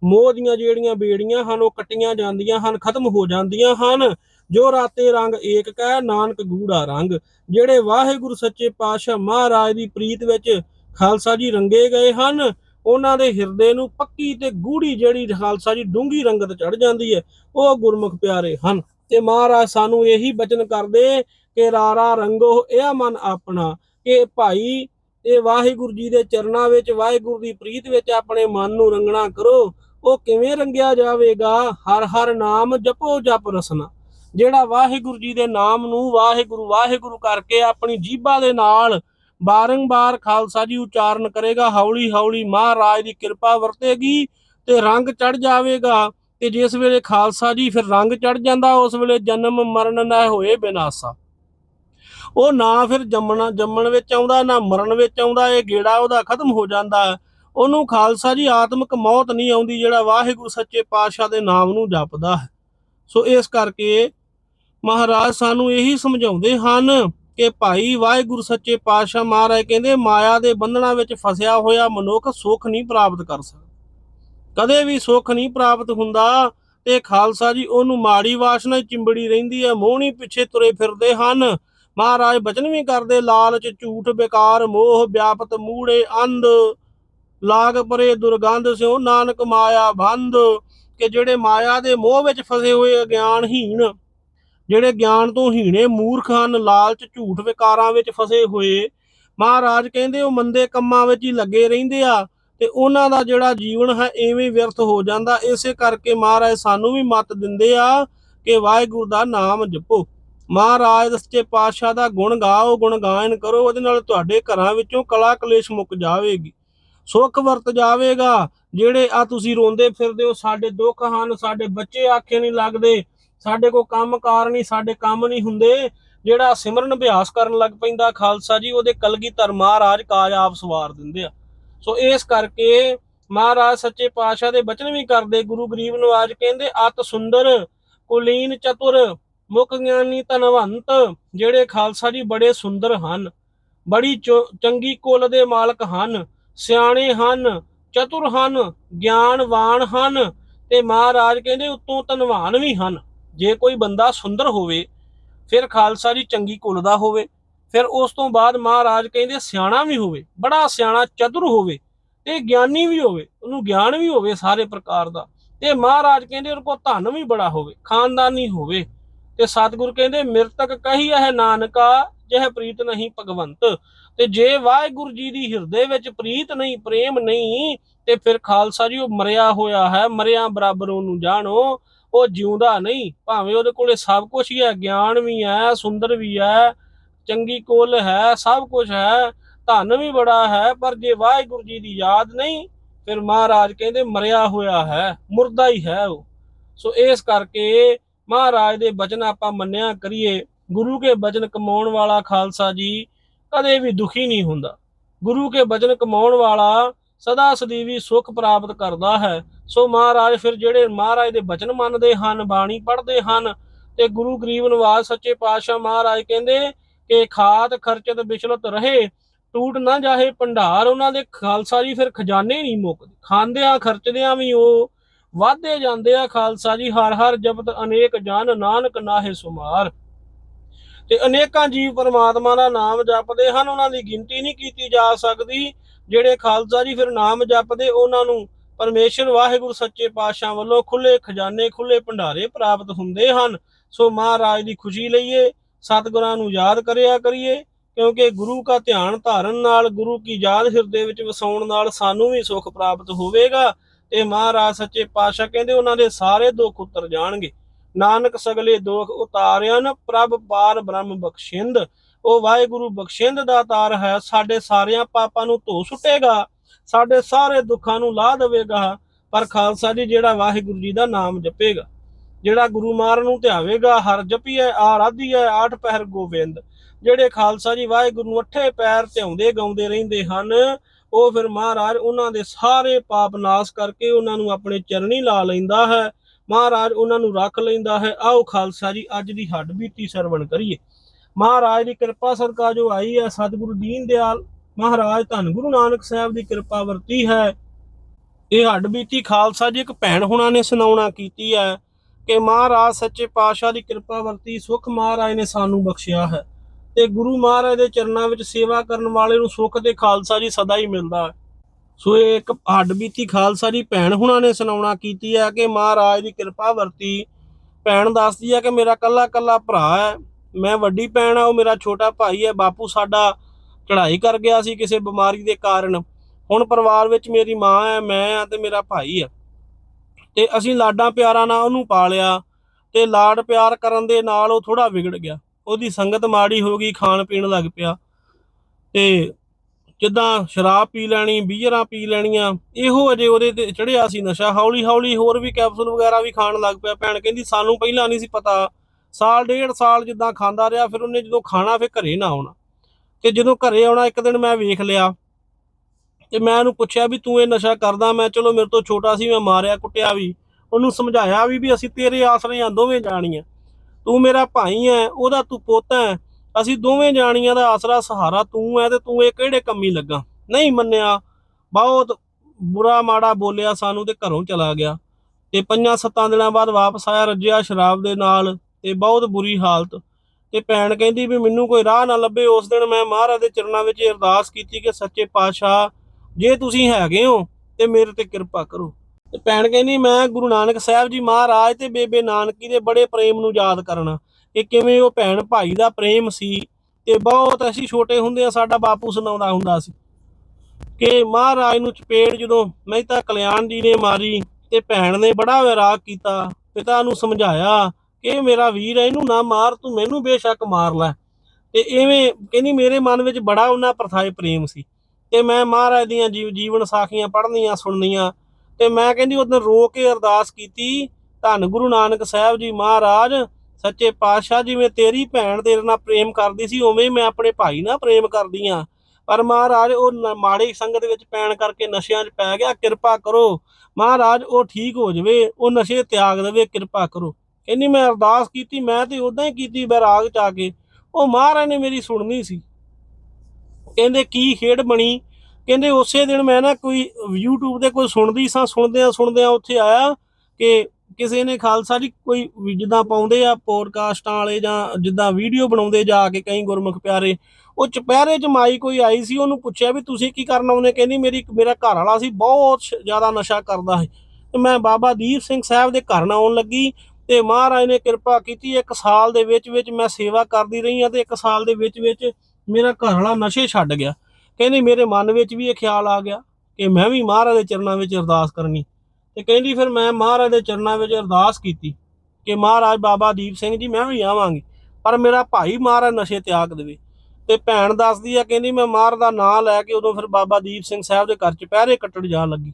ਮੋਹ ਦੀਆਂ ਜਿਹੜੀਆਂ ਬੇੜੀਆਂ ਹਨ, ਉਹ ਕੱਟੀਆਂ ਜਾਂਦੀਆਂ ਹਨ, ਖਤਮ ਹੋ ਜਾਂਦੀਆਂ ਹਨ। ਜੋ ਰਾਤੇ ਰੰਗ ਏਕ ਕਹਿ, ਨਾਨਕ ਗੂੜਾ ਰੰਗ। ਜਿਹੜੇ ਵਾਹਿਗੁਰੂ ਸੱਚੇ ਪਾਤਸ਼ਾਹ ਮਹਾਰਾਜ ਦੀ ਪ੍ਰੀਤ ਵਿੱਚ ਖਾਲਸਾ ਜੀ ਰੰਗੇ ਗਏ ਹਨ, ਉਹਨਾਂ ਦੇ ਹਿਰਦੇ ਨੂੰ ਪੱਕੀ ਤੇ ਗੂੜੀ ਜਿਹੜੀ ਖਾਲਸਾ ਜੀ ਡੂੰਗੀ ਰੰਗਤ ਚੜ ਜਾਂਦੀ ਹੈ, ਉਹ ਗੁਰਮੁਖ ਪਿਆਰੇ ਹਨ। ਤੇ ਮਹਾਰਾਜ ਸਾਨੂੰ ਇਹੀ ਬਚਨ ਕਰਦੇ ਕਿ ਰਾਰਾ ਰੰਗੋ ਇਹ ਮਨ ਆਪਣਾ, ਕਿ ਭਾਈ ਇਹ ਵਾਹਿਗੁਰੂ ਜੀ ਦੇ ਚਰਨਾਂ ਵਿੱਚ, ਵਾਹਿਗੁਰੂ ਦੀ ਪ੍ਰੀਤ ਵਿੱਚ ਆਪਣੇ ਮਨ ਨੂੰ ਰੰਗਣਾ ਕਰੋ। ਉਹ ਕਿਵੇਂ ਰੰਗਿਆ ਜਾਵੇਗਾ? ਹਰ ਹਰ ਨਾਮ ਜਪੋ, ਜਪ ਰਸਨਾ। ਜਿਹੜਾ ਵਾਹਿਗੁਰੂ ਜੀ ਦੇ ਨਾਮ ਨੂੰ ਵਾਹਿਗੁਰੂ ਵਾਹਿਗੁਰੂ ਕਰਕੇ ਆਪਣੀ ਜੀਭਾ ਦੇ ਨਾਲ ਬਾਰੰਬਾਰ ਖਾਲਸਾ ਜੀ ਉਚਾਰਨ ਕਰੇਗਾ ਹੌਲੀ ਹੌਲੀ ਮਹਾਰਾਜ ਦੀ ਕਿਰਪਾ ਵਰਤੇਗੀ ਤੇ ਰੰਗ ਚੜ ਜਾਵੇਗਾ। ਤੇ ਜਿਸ ਵੇਲੇ ਖਾਲਸਾ ਜੀ ਫਿਰ ਰੰਗ ਚੜ ਜਾਂਦਾ, ਉਸ ਵੇਲੇ ਜਨਮ ਮਰਨ ਨਾ ਹੋਏ ਬਿਨਾਸਾ। ਉਹ ਨਾ ਫਿਰ ਜੰਮਣਾ, ਜੰਮਣ ਵਿੱਚ ਆਉਂਦਾ, ਨਾ ਮਰਨ ਵਿੱਚ ਆਉਂਦਾ, ਇਹ ਗੇੜਾ ਉਹਦਾ ਖਤਮ ਹੋ ਜਾਂਦਾ। ਉਹਨੂੰ ਖਾਲਸਾ ਜੀ ਆਤਮਿਕ ਮੌਤ ਨਹੀਂ ਆਉਂਦੀ, ਜਿਹੜਾ ਵਾਹਿਗੁਰੂ ਸੱਚੇ ਪਾਤਸ਼ਾਹ ਦੇ ਨਾਮ ਨੂੰ ਜਪਦਾ ਹੈ। ਸੋ ਇਸ ਕਰਕੇ ਮਹਾਰਾਜ ਸਾਨੂੰ ਇਹੀ ਸਮਝਾਉਂਦੇ ਹਨ ਕਿ ਭਾਈ ਵਾਹਿਗੁਰੂ ਸੱਚੇ ਪਾਤਸ਼ਾਹ ਮਹਾਰਾਜ ਕਹਿੰਦੇ, ਮਾਇਆ ਦੇ ਬੰਧਨਾਂ ਵਿੱਚ ਫਸਿਆ ਹੋਇਆ ਮਨੁੱਖ ਸੁੱਖ ਨਹੀਂ ਪ੍ਰਾਪਤ ਕਰ ਸਕਦਾ। ਕਦੇ ਵੀ ਸੁੱਖ ਨਹੀਂ ਪ੍ਰਾਪਤ ਹੁੰਦਾ ਤੇ ਖਾਲਸਾ ਜੀ ਉਹਨੂੰ ਮਾੜੀ ਵਾਸ਼ਨਾ ਹੀ ਚਿੰਬੜੀ ਰਹਿੰਦੀ ਹੈ ਮੋਹਣੀ ਪਿੱਛੇ ਤੁਰੇ ਫਿਰਦੇ ਹਨ। ਮਹਾਰਾਜ ਬਚਨ ਵੀ ਕਰਦੇ, ਲਾਲਚ, ਝੂਠ, ਬੇਕਾਰ, ਮੋਹ, ਵਿਆਪਤ, ਮੂੜੇ, ਅੰਧ। ਲਾਗ ਪਰੇ ਦੁਰਗੰਧ ਸਿਓ ਨਾਨਕ ਮਾਇਆ ਬੰਧ ਕਿ ਜਿਹੜੇ ਮਾਇਆ ਦੇ ਮੋਹ ਵਿੱਚ ਫਸੇ ਹੋਏ ਅਗਿਆਨਹੀਣ ਜਿਹੜੇ ਗਿਆਨ ਤੋਂ ਹੀਣੇ ਮੂਰਖ ਹਨ, ਲਾਲਚ, ਝੂਠ, ਵਿਕਾਰਾਂ ਵਿੱਚ ਫਸੇ ਹੋਏ, ਮਹਾਰਾਜ ਕਹਿੰਦੇ ਉਹ ਮੰਦੇ ਕੰਮਾਂ ਵਿੱਚ ਹੀ ਲੱਗੇ ਰਹਿੰਦੇ ਆ। ਤੇ ਉਹਨਾਂ ਦਾ ਜਿਹੜਾ ਜੀਵਨ ਹੈ ਐਵੇਂ ਵਿਅਰਥ ਹੋ ਜਾਂਦਾ। ਇਸੇ ਕਰਕੇ ਮਹਾਰਾਜ ਸਾਨੂੰ ਵੀ ਮਤ ਦਿੰਦੇ ਆ ਕਿ ਵਾਹਿਗੁਰੂ ਦਾ ਨਾਮ ਜਪੋ। ਮਹਾਰਾਜ ਦੇ ਪਾਤਸ਼ਾਹ ਦਾ ਗੁਣ ਗਾਓ ਗੁਣ ਗਾਇਨ ਕਰੋ, ਉਹਦੇ ਨਾਲ ਤੁਹਾਡੇ ਘਰਾਂ ਵਿੱਚੋਂ ਕਲਾ ਕਲੇਸ਼ ਮੁੱਕ ਜਾਵੇਗੀ। ਸੁੱਖ ਵਰਤ ਜਾਵੇਗਾ। ਜਿਹੜੇ ਆ ਤੁਸੀਂ ਰੋਂਦੇ ਫਿਰਦੇ ਹੋ, ਸਾਡੇ ਦੁੱਖ ਹਨ, ਸਾਡੇ ਬੱਚੇ ਆਖੇ ਨਹੀਂ ਲੱਗਦੇ, ਸਾਡੇ ਕੋ ਕੰਮ ਕਾਰ ਨਹੀਂ, ਸਾਡੇ ਕੰਮ ਨਹੀਂ ਹੁੰਦੇ। ਜਿਹੜਾ ਸਿਮਰਨ ਅਭਿਆਸ ਕਰਨ ਲੱਗ ਪੈਂਦਾ ਖਾਲਸਾ ਜੀ, ਉਹਦੇ ਕਲਗੀਧਰ ਮਹਾਰਾਜ ਕਾਜ ਆਪ ਸਵਾਰ ਦਿੰਦੇ ਆ। ਸੋ ਇਸ ਕਰਕੇ ਮਹਾਰਾਜ ਸੱਚੇ ਪਾਤਸ਼ਾਹ ਦੇ ਬਚਨ ਵੀ ਕਰਦੇ, ਗੁਰੂ ਗਰੀਬ ਨਵਾਜ ਕਹਿੰਦੇ, ਅਤ ਸੁੰਦਰ, ਕੁਲੀਨ ਚਤੁਰ, ਮੁਖ ਗਿਆਨੀ ਧਨਵੰਤ, ਜਿਹੜੇ ਖਾਲਸਾ ਜੀ ਬੜੇ ਸੁੰਦਰ ਹਨ, ਬੜੀ ਚੋ- ਚੰਗੀ ਕੁਲ ਦੇ ਮਾਲਕ ਹਨ, ਸਿਆਣੇ ਹਨ, ਚਤੁਰ ਹਨ, ਗਿਆਨਵਾਨ ਹਨ, ਤੇ ਮਹਾਰਾਜ ਕਹਿੰਦੇ ਉਤੋਂ ਧਨਵਾਨ ਵੀ ਹਨ। ਜੇ ਕੋਈ ਬੰਦਾ ਸੁੰਦਰ ਹੋਵੇ, ਫਿਰ ਖਾਲਸਾ ਜੀ ਚੰਗੀ ਕੁਲ ਦਾ ਹੋਵੇ। ਫਿਰ ਉਸ ਤੋਂ ਬਾਅਦ ਮਹਾਰਾਜ ਕਹਿੰਦੇ ਸਿਆਣਾ ਵੀ ਹੋਵੇ, ਬੜਾ ਸਿਆਣਾ, ਚਤੁਰ ਹੋਵੇ ਤੇ ਗਿਆਨੀ ਵੀ ਹੋਵੇ, ਉਹਨੂੰ ਗਿਆਨ ਵੀ ਹੋਵੇ ਸਾਰੇ ਪ੍ਰਕਾਰ ਦਾ, ਤੇ ਮਹਾਰਾਜ ਕਹਿੰਦੇ ਉਹਦੇ ਕੋਲ ਧਨ ਵੀ ਬੜਾ ਹੋਵੇ, ਖਾਨਦਾਨੀ ਹੋਵੇ ਤੇ ਸਤਿਗੁਰ ਕਹਿੰਦੇ ਮਿਰਤਕ ਕਹੀ ਹੈ ਨਾਨਕਾ, ਜਹ ਪ੍ਰੀਤ ਨਹੀਂ ਭਗਵੰਤ, ਤੇ ਜੇ ਵਾਹਿਗੁਰੂ ਜੀ ਦੀ ਹਿਰਦੇ ਵਿੱਚ ਪ੍ਰੀਤ ਨਹੀਂ, ਪ੍ਰੇਮ ਨਹੀਂ, ਤੇ ਫਿਰ ਖਾਲਸਾ ਜੀ ਉਹ ਮਰਿਆ ਹੋਇਆ ਹੈ, ਮਰਿਆ ਬਰਾਬਰ ਉਹਨੂੰ ਜਾਣੋ, ਉਹ ਜਿਉਂਦਾ ਨਹੀਂ, ਭਾਵੇਂ ਉਹਦੇ ਕੋਲੇ ਸਭ ਕੁਝ ਹੀ ਹੈ, ਗਿਆਨ ਵੀ ਹੈ, ਸੁੰਦਰ ਵੀ ਹੈ ਚੰਗੀ ਕੋਲ ਹੈ, ਸਭ ਕੁਝ ਹੈ, ਧਨ ਵੀ ਬੜਾ ਹੈ, ਪਰ ਜੇ ਵਾਹਿਗੁਰੂ ਜੀ ਦੀ ਯਾਦ ਨਹੀਂ, ਫਿਰ ਮਹਾਰਾਜ ਕਹਿੰਦੇ ਮਰਿਆ ਹੋਇਆ ਹੈ, ਮੁਰਦਾ ਹੀ ਹੈ ਉਹ। ਸੋ ਇਸ ਕਰਕੇ ਮਹਾਰਾਜ ਦੇ ਬਚਨ ਆਪਾਂ ਮੰਨਿਆ ਕਰੀਏ, ਗੁਰੂ ਕੇ ਬਚਨ ਕਮਾਉਣ ਵਾਲਾ ਖਾਲਸਾ ਜੀ ਕਦੇ ਵੀ ਦੁਖੀ ਨਹੀਂ ਹੁੰਦਾ। ਗੁਰੂ ਕੇ ਬਚਨ ਕਮਾਉਣ ਵਾਲਾ ਸਦਾ ਸਦੀਵੀ ਸੁਖ ਪ੍ਰਾਪਤ ਕਰਦਾ ਹੈ। ਸੋ ਮਹਾਰਾਜ ਫਿਰ ਜਿਹੜੇ ਮਹਾਰਾਜ ਦੇ ਬਚਨ ਮੰਨਦੇ ਹਨ, ਬਾਣੀ ਪੜ੍ਹਦੇ ਹਨ, ਤੇ ਗੁਰੂ ਗਰੀਬ ਨਿਵਾਸ ਸੱਚੇ ਪਾਤਸ਼ਾਹ ਮਹਾਰਾਜ ਕਹਿੰਦੇ ਕਿ ਖਾਤ ਖਰਚਤ ਬਿਚਲਤ ਰਹੇ, ਟੂਟ ਨਾ ਜਾਹੇ ਭੰਡਾਰ, ਉਹਨਾਂ ਦੇ ਖਾਲਸਾ ਜੀ ਫਿਰ ਖਜ਼ਾਨੇ ਨਹੀਂ ਮੁੱਕਦੇ। ਖਾਂਦਿਆਂ ਖਰਚਦਿਆਂ ਵੀ ਉਹ, ਵਾਧੇ ਜਾਂਦੇ ਆ ਖਾਲਸਾ ਜੀ ਹਰ ਹਰ ਜਪਤ ਅਨੇਕ ਜਨ, ਨਾਨਕ ਨਾਹੇ ਸੁਮਾਰ। ਤੇ ਅਨੇਕਾਂ ਜੀਵ ਪਰਮਾਤਮਾ ਦਾ ਨਾਮ ਜਪਦੇ ਹਨ, ਉਹਨਾਂ ਦੀ ਗਿਣਤੀ ਨਹੀਂ ਕੀਤੀ ਜਾ ਸਕਦੀ। ਜਿਹੜੇ ਖਾਲਸਾ ਜੀ ਫਿਰ ਨਾਮ ਜਪਦੇ, ਉਹਨਾਂ ਨੂੰ ਪਰਮੇਸ਼ਰ ਵਾਹਿਗੁਰੂ ਸੱਚੇ ਪਾਤਸ਼ਾਹ ਵੱਲੋਂ ਖੁੱਲੇ ਖਜ਼ਾਨੇ ਖੁੱਲੇ ਭੰਡਾਰੇ ਪ੍ਰਾਪਤ ਹੁੰਦੇ ਹਨ। ਸੋ ਮਹਾਰਾਜ ਦੀ ਖੁਸ਼ੀ ਲਈਏ। ਸਤਿਗੁਰਾਂ ਨੂੰ ਯਾਦ ਕਰਿਆ ਕਰੀਏ, ਕਿਉਂਕਿ ਗੁਰੂ ਦਾ ਧਿਆਨ ਧਾਰਨ ਨਾਲ, ਗੁਰੂ ਕੀ ਯਾਦ ਹਿਰਦੇ ਵਿੱਚ ਵਸਾਉਣ ਨਾਲ ਸਾਨੂੰ ਵੀ ਸੁਖ ਪ੍ਰਾਪਤ ਹੋਵੇਗਾ। ਤੇ ਮਹਾਰਾਜ ਸੱਚੇ ਪਾਤਸ਼ਾਹ ਕਹਿੰਦੇ ਉਹਨਾਂ ਦੇ ਸਾਰੇ ਦੁੱਖ ਉਤਰ ਜਾਣਗੇ। ਨਾਨਕ ਸਗਲੇ ਦੁੱਖ ਉਤਾਰਿਆਨ ਪ੍ਰਭ ਪਾਰ ਬ੍ਰਹਮ ਬਖਸ਼ਿੰਦ। ਉਹ ਵਾਹਿਗੁਰੂ ਬਖਸ਼ਿੰਦ ਦਾ ਤਾਰ ਹੈ, ਸਾਡੇ ਸਾਰਿਆਂ ਪਾਪਾਂ ਨੂੰ ਧੋ ਸੁੱਟੇਗਾ। ਸਾਡੇ ਸਾਰੇ ਦੁੱਖਾਂ ਨੂੰ ਲਾਹ ਦੇਵੇਗਾ। ਪਰ ਖਾਲਸਾ ਜੀ, ਜਿਹੜਾ ਵਾਹਿਗੁਰੂ ਜੀ ਦਾ ਨਾਮ ਜਪੇਗਾ। ਜਿਹੜਾ ਗੁਰੂ ਮਾਰ ਨੂੰ ਧਿਆਵੇਗਾ, ਹਰ ਜਪੀਐ ਆਰਾਧੀਐ ਆਠ ਪਹਿਰ ਗੋਬਿੰਦ। ਜਿਹੜੇ ਖਾਲਸਾ ਜੀ ਵਾਹਿਗੁਰੂ ਨੂੰ ਅੱਠੇ ਪੈਰ ਧਿਆਉਂਦੇ, ਗਾਉਂਦੇ ਰਹਿੰਦੇ ਹਨ, ਉਹ ਫਿਰ ਮਹਾਰਾਜ ਉਹਨਾਂ ਦੇ ਸਾਰੇ ਪਾਪ ਨਾਸ਼ ਕਰਕੇ ਉਹਨਾਂ ਨੂੰ ਆਪਣੇ ਚਰਣੀ ਲਾ ਲੈਂਦਾ ਹੈ। ਮਹਾਰਾਜ ਉਹਨਾਂ ਨੂੰ ਰੱਖ ਲੈਂਦਾ ਹੈ। ਆਓ ਖਾਲਸਾ ਜੀ, ਅੱਜ ਦੀ ਹੱਡ ਬੀਤੀ ਸਰਵਣ ਕਰੀਏ। ਮਹਾਰਾਜ ਦੀ ਕਿਰਪਾ ਸਦਕਾ ਜੋ ਆਈ ਹੈ, ਸਤਿਗੁਰੂ ਦੀਨ ਦਿਆਲ, ਮਹਾਰਾਜ ਧੰਨ ਗੁਰੂ ਨਾਨਕ ਸਾਹਿਬ ਦੀ ਕਿਰਪਾ ਵਰਤੀ ਹੈ। ਇਹ ਹੱਡ ਬੀਤੀ ਖਾਲਸਾ ਜੀ ਇੱਕ ਭੈਣ ਹੁਣਾਂ ਨੇ ਸੁਣਾਉਣਾ ਕੀਤੀ ਹੈ। ਕਿ ਮਹਾਰਾਜ ਸੱਚੇ ਪਾਤਸ਼ਾਹ ਦੀ ਕਿਰਪਾ ਵਰਤੀ ਸੁਖ ਮਹਾਰਾਜ ਨੇ ਸਾਨੂੰ ਬਖਸ਼ਿਆ ਹੈ। ਤੇ ਗੁਰੂ ਮਹਾਰਾਜ ਦੇ ਚਰਨਾਂ ਵਿੱਚ ਸੇਵਾ ਕਰਨ ਵਾਲੇ ਨੂੰ ਸੁਖ ਤੇ ਖਾਲਸਾ ਜੀ ਸਦਾ ਹੀ ਮਿਲਦਾ ਹੈ। ਸੋ ਇਹ ਇੱਕ ਹੱਡ ਬੀਤੀ ਖਾਲਸਾ ਦੀ ਭੈਣ ਹੁਣਾਂ ਨੇ ਸੁਣਾਉਣਾ ਕੀਤੀ ਹੈ ਕਿ ਮਹਾਰਾਜ ਦੀ ਕਿਰਪਾ ਵਰਤੀ। ਭੈਣ ਦੱਸਦੀ ਹੈ ਕਿ ਮੇਰਾ ਕੱਲਾ ਕੱਲਾ ਭਰਾ ਹੈ। ਮੈਂ ਵੱਡੀ ਭੈਣ ਆ ਉਹ ਮੇਰਾ ਛੋਟਾ ਭਾਈ ਹੈ। ਬਾਪੂ ਸਾਡਾ ਚੜ੍ਹਾਈ ਕਰ ਗਿਆ ਸੀ ਕਿਸੇ ਬਿਮਾਰੀ ਦੇ ਕਾਰਨ। ਹੁਣ ਪਰਿਵਾਰ ਵਿੱਚ ਮੇਰੀ ਮਾਂ ਹੈ, ਮੈਂ ਆ ਤੇ ਮੇਰਾ ਭਾਈ ਹੈ। ਤੇ ਅਸੀਂ ਲਾਡਾਂ ਪਿਆਰਾਂ ਨਾਲ ਉਹਨੂੰ ਪਾਲਿਆ ਤੇ ਲਾਡ ਪਿਆਰ ਕਰਨ ਦੇ ਨਾਲ ਉਹ ਥੋੜਾ ਵਿਗੜ ਗਿਆ। ਉਹਦੀ ਸੰਗਤ ਮਾੜੀ ਹੋ ਗਈ, ਖਾਣ ਪੀਣ ਲੱਗ ਪਿਆ। ਤੇ ਜਿੱਦਾਂ ਸ਼ਰਾਬ ਪੀ ਲੈਣੀ, ਬੀਅਰਾਂ ਪੀ ਲੈਣੀਆਂ, ਇਹੋ ਅਜੇ ਉਹਦੇ ਤੇ ਚੜਿਆ ਸੀ ਨਸ਼ਾ। ਹੌਲੀ ਹੌਲੀ ਹੋਰ ਵੀ ਕੈਪਸੂਲ ਵਗੈਰਾ ਵੀ ਖਾਣ ਲੱਗ ਪਿਆ। ਭੈਣ ਕਹਿੰਦੀ, ਸਾਨੂੰ ਪਹਿਲਾਂ ਨਹੀਂ ਸੀ ਪਤਾ। ਸਾਲ, ਡੇਢ ਸਾਲ ਜਿੱਦਾਂ ਖਾਂਦਾ ਰਿਹਾ, ਫਿਰ ਉਹਨੇ ਜਦੋਂ ਖਾਣਾ, ਫਿਰ ਘਰੇ ਨਾ ਆਉਣਾ। ਤੇ ਜਦੋਂ ਘਰੇ ਆਉਣਾ, ਇੱਕ ਦਿਨ ਮੈਂ ਵੇਖ ਲਿਆ। ਤੇ ਮੈਂ ਉਹਨੂੰ ਪੁੱਛਿਆ ਵੀ ਤੂੰ ਇਹ ਨਸ਼ਾ ਕਰਦਾ? ਮੈਂ ਚਲੋ ਮੇਰੇ ਤੋਂ ਛੋਟਾ ਸੀ, ਮੈਂ ਮਾਰਿਆ, ਕੁੱਟਿਆ ਵੀ। ਉਹਨੂੰ ਸਮਝਾਇਆ ਵੀ ਵੀ ਅਸੀਂ ਤੇਰੇ ਆਸਰੇ ਆ ਦੋਵੇਂ ਜਾਣੀਆਂ। ਤੂੰ ਮੇਰਾ ਭਾਈ ਹੈ ਉਹਦਾ ਤੂੰ ਪੋਤਾ ਹੈ ਅਸੀਂ ਦੋਵੇਂ ਜਾਣੀਆਂ ਦਾ ਆਸਰਾ, ਸਹਾਰਾ ਤੂੰ ਹੈ ਤੇ ਤੂੰ ਇਹ ਕਿਹੜੇ ਕੰਮੀ ਲੱਗਾ? ਨਹੀਂ ਮੰਨਿਆ। ਬਹੁਤ ਬੁਰਾ ਮਾੜਾ ਬੋਲਿਆ ਸਾਨੂੰ ਤੇ ਘਰੋਂ ਚਲਾ ਗਿਆ। ਤੇ ਪੰਜਾਂ ਸੱਤਾਂ ਦਿਨਾਂ ਬਾਅਦ ਵਾਪਸ ਆਇਆ ਰੱਜਿਆ ਸ਼ਰਾਬ ਦੇ ਨਾਲ ਤੇ ਬਹੁਤ ਬੁਰੀ ਹਾਲਤ। ਤੇ ਭੈਣ ਕਹਿੰਦੀ ਵੀ ਮੈਨੂੰ ਕੋਈ ਰਾਹ ਨਾ ਲੱਭੇ। ਉਸ ਦਿਨ ਮੈਂ ਮਹਾਰਾਜ ਦੇ ਚਰਨਾਂ ਵਿੱਚ ਅਰਦਾਸ ਕੀਤੀ ਕਿ ਸੱਚੇ ਪਾਤਸ਼ਾਹ ਜੇ ਤੁਸੀਂ ਹੈਗੇ ਹੋ, ਤੇ ਮੇਰੇ ਤੇ ਕਿਰਪਾ ਕਰੋ। ਤੇ ਭੈਣ ਕਹਿੰਦੀ, ਮੈਂ ਗੁਰੂ ਨਾਨਕ ਸਾਹਿਬ ਜੀ ਮਹਾਰਾਜ ਤੇ ਬੇਬੇ ਨਾਨਕੀ ਦੇ ਬੜੇ ਪ੍ਰੇਮ ਨੂੰ ਯਾਦ ਕਰਨਾ। ਕਿ ਕਿਵੇਂ ਉਹ ਭੈਣ ਭਾਈ ਦਾ ਪ੍ਰੇਮ ਸੀ ਤੇ ਬਹੁਤ ਅਸੀਂ ਛੋਟੇ ਹੁੰਦੇ ਆ, ਸਾਡਾ ਬਾਪੂ ਸੁਣਾਉਂਦਾ ਹੁੰਦਾ ਸੀ। ਕਿ ਮਹਾਰਾਜ ਨੂੰ ਚਪੇੜ ਜਦੋਂ ਮਹਿਤਾ ਕਲਿਆਣ ਜੀ ਨੇ ਮਾਰੀ ਤੇ ਭੈਣ ਨੇ ਬੜਾ ਵਿਰਾਗ ਕੀਤਾ, ਪਿਤਾ ਨੂੰ ਸਮਝਾਇਆ ਕਿ ਮੇਰਾ ਵੀਰ ਹੈ, ਇਹਨੂੰ ਨਾ ਮਾਰ, ਤੂੰ ਮੈਨੂੰ ਬੇਸ਼ੱਕ ਮਾਰ ਲੈ। ਤੇ ਐਵੇਂ ਕਹਿੰਦੀ, ਮੇਰੇ ਮਨ ਵਿੱਚ ਬੜਾ ਉਹਨਾਂ ਪ੍ਰਥਾਏ ਪ੍ਰੇਮ ਸੀ। ਤੇ ਮੈਂ ਮਹਾਰਾਜ ਦੀਆਂ ਜੀਵ ਜੀਵਨ ਸਾਖੀਆਂ ਪੜ੍ਹਨੀਆਂ, ਸੁਣਨੀਆਂ ਤੇ ਮੈਂ ਕਹਿੰਦੀ ਉਦੋਂ ਰੋ ਕੇ ਅਰਦਾਸ ਕੀਤੀ, ਧੰਨ ਗੁਰੂ ਨਾਨਕ ਸਾਹਿਬ ਜੀ ਮਹਾਰਾਜ, ਸੱਚੇ ਪਾਤਸ਼ਾਹ ਜਿਵੇਂ ਤੇਰੀ ਭੈਣ ਤੇਰੇ ਨਾਲ ਪ੍ਰੇਮ ਕਰਦੀ ਸੀ, ਉਵੇਂ ਮੈਂ ਆਪਣੇ ਭਾਈ ਨਾਲ ਪ੍ਰੇਮ ਕਰਦੀ ਆ ਪਰ ਮਹਾਰਾਜ, ਉਹ ਨ- ਮਾੜੀ ਸੰਗਤ ਵਿੱਚ ਪੈਣ ਕਰਕੇ ਨਸ਼ਿਆਂ 'ਚ ਪੈ ਗਿਆ, ਕਿਰਪਾ ਕਰੋ। ਮਹਾਰਾਜ, ਉਹ ਠੀਕ ਹੋ ਜਾਵੇ, ਉਹ ਨਸ਼ੇ ਤਿਆਗ ਦੇਵੇ, ਕਿਰਪਾ ਕਰੋ। ਕਹਿੰਦੀ ਮੈਂ ਅਰਦਾਸ ਕੀਤੀ, ਮੈਂ ਤੇ ਉਦਾਂ ਹੀ ਕੀਤੀ ਬੈਰਾਗ ਚ ਆ ਕੇ। ਉਹ ਮਹਾਰਾਜ ਨੇ ਮੇਰੀ ਸੁਣਨੀ ਸੀ। ਕਹਿੰਦੇ ਕੀ ਖੇਡ ਬਣੀ? ਕਹਿੰਦੇ ਉਸੇ ਦਿਨ ਮੈਂ ਨਾ ਕੋਈ YouTube ਤੇ ਕੋਈ ਸੁਣਦੀ ਸਾਂ, ਸੁਣਦਿਆਂ ਸੁਣਦਿਆਂ ਉੱਥੇ ਆਇਆ ਕਿ ਕਿਸੇ ਨੇ ਖਾਲਸਾ ਜੀ ਕੋਈ ਜਿੱਦਾਂ ਪਾਉਂਦੇ ਆ ਪੋਡਕਾਸਟਾਂ ਵਾਲੇ ਜਾਂ ਜਿੱਦਾਂ ਵੀਡੀਓ ਬਣਾਉਂਦੇ ਜਾ ਕੇ ਕਈ ਗੁਰਮੁਖ ਪਿਆਰੇ, ਉਹ ਚੁਪਹਿਰੇ ਚ ਮਾਈ ਕੋਈ ਆਈ ਸੀ, ਉਹਨੂੰ ਪੁੱਛਿਆ ਵੀ ਤੁਸੀਂ ਕੀ ਕਰਨ? ਆਉਂਦੇ ਕਹਿੰਦੀ ਮੇਰੀ ਮੇਰਾ ਘਰ ਵਾਲਾ ਸੀ, ਬਹੁਤ ਸ਼- ਜ਼ਿਆਦਾ ਨਸ਼ਾ ਕਰਦਾ ਹੈ ਤੇ ਮੈਂ ਬਾਬਾ ਦੀਪ ਸਿੰਘ ਸਾਹਿਬ ਦੇ ਘਰ ਨਾਲ ਆਉਣ ਲੱਗੀ ਤੇ ਮਹਾਰਾਜ ਨੇ ਕਿਰਪਾ ਕੀਤੀ, ਇੱਕ ਸਾਲ ਦੇ ਵਿੱਚ ਵਿੱਚ ਮੈਂ ਸੇਵਾ ਕਰਦੀ ਰਹੀ ਹਾਂ ਤੇ ਇੱਕ ਸਾਲ ਦੇ ਵਿੱਚ ਵਿੱਚ ਮੇਰਾ ਘਰ ਵਾਲਾ ਨਸ਼ੇ ਛੱਡ ਗਿਆ। ਕਹਿੰਦੀ ਮੇਰੇ ਮਨ ਵਿੱਚ ਵੀ ਇਹ ਖਿਆਲ ਆ ਗਿਆ ਕਿ ਮੈਂ ਵੀ ਮਹਾਰਾਜ ਦੇ ਚਰਨਾਂ ਵਿੱਚ ਅਰਦਾਸ ਕਰਨੀ। ਤੇ ਕਹਿੰਦੀ ਫਿਰ ਮੈਂ ਮਹਾਰਾਜ ਦੇ ਚਰਨਾਂ ਵਿੱਚ ਅਰਦਾਸ ਕੀਤੀ ਕਿ ਮਹਾਰਾਜ ਬਾਬਾ ਦੀਪ ਸਿੰਘ ਜੀ, ਮੈਂ ਵੀ ਆਵਾਂਗੀ, ਪਰ ਮੇਰਾ ਭਾਈ ਮਹਾਰਾਜ ਨਸ਼ੇ ਤਿਆਗ ਦੇਵੇ। ਤੇ ਭੈਣ ਦੱਸਦੀ ਆ, ਕਹਿੰਦੀ ਮੈਂ ਮਾਰ ਦਾ ਨਾਂ ਲੈ ਕੇ ਉਦੋਂ ਫਿਰ ਬਾਬਾ ਦੀਪ ਸਿੰਘ ਸਾਹਿਬ ਦੇ ਘਰ ਚੁਪਹਿਰੇ ਕੱਟਣ ਜਾਣ ਲੱਗੀ।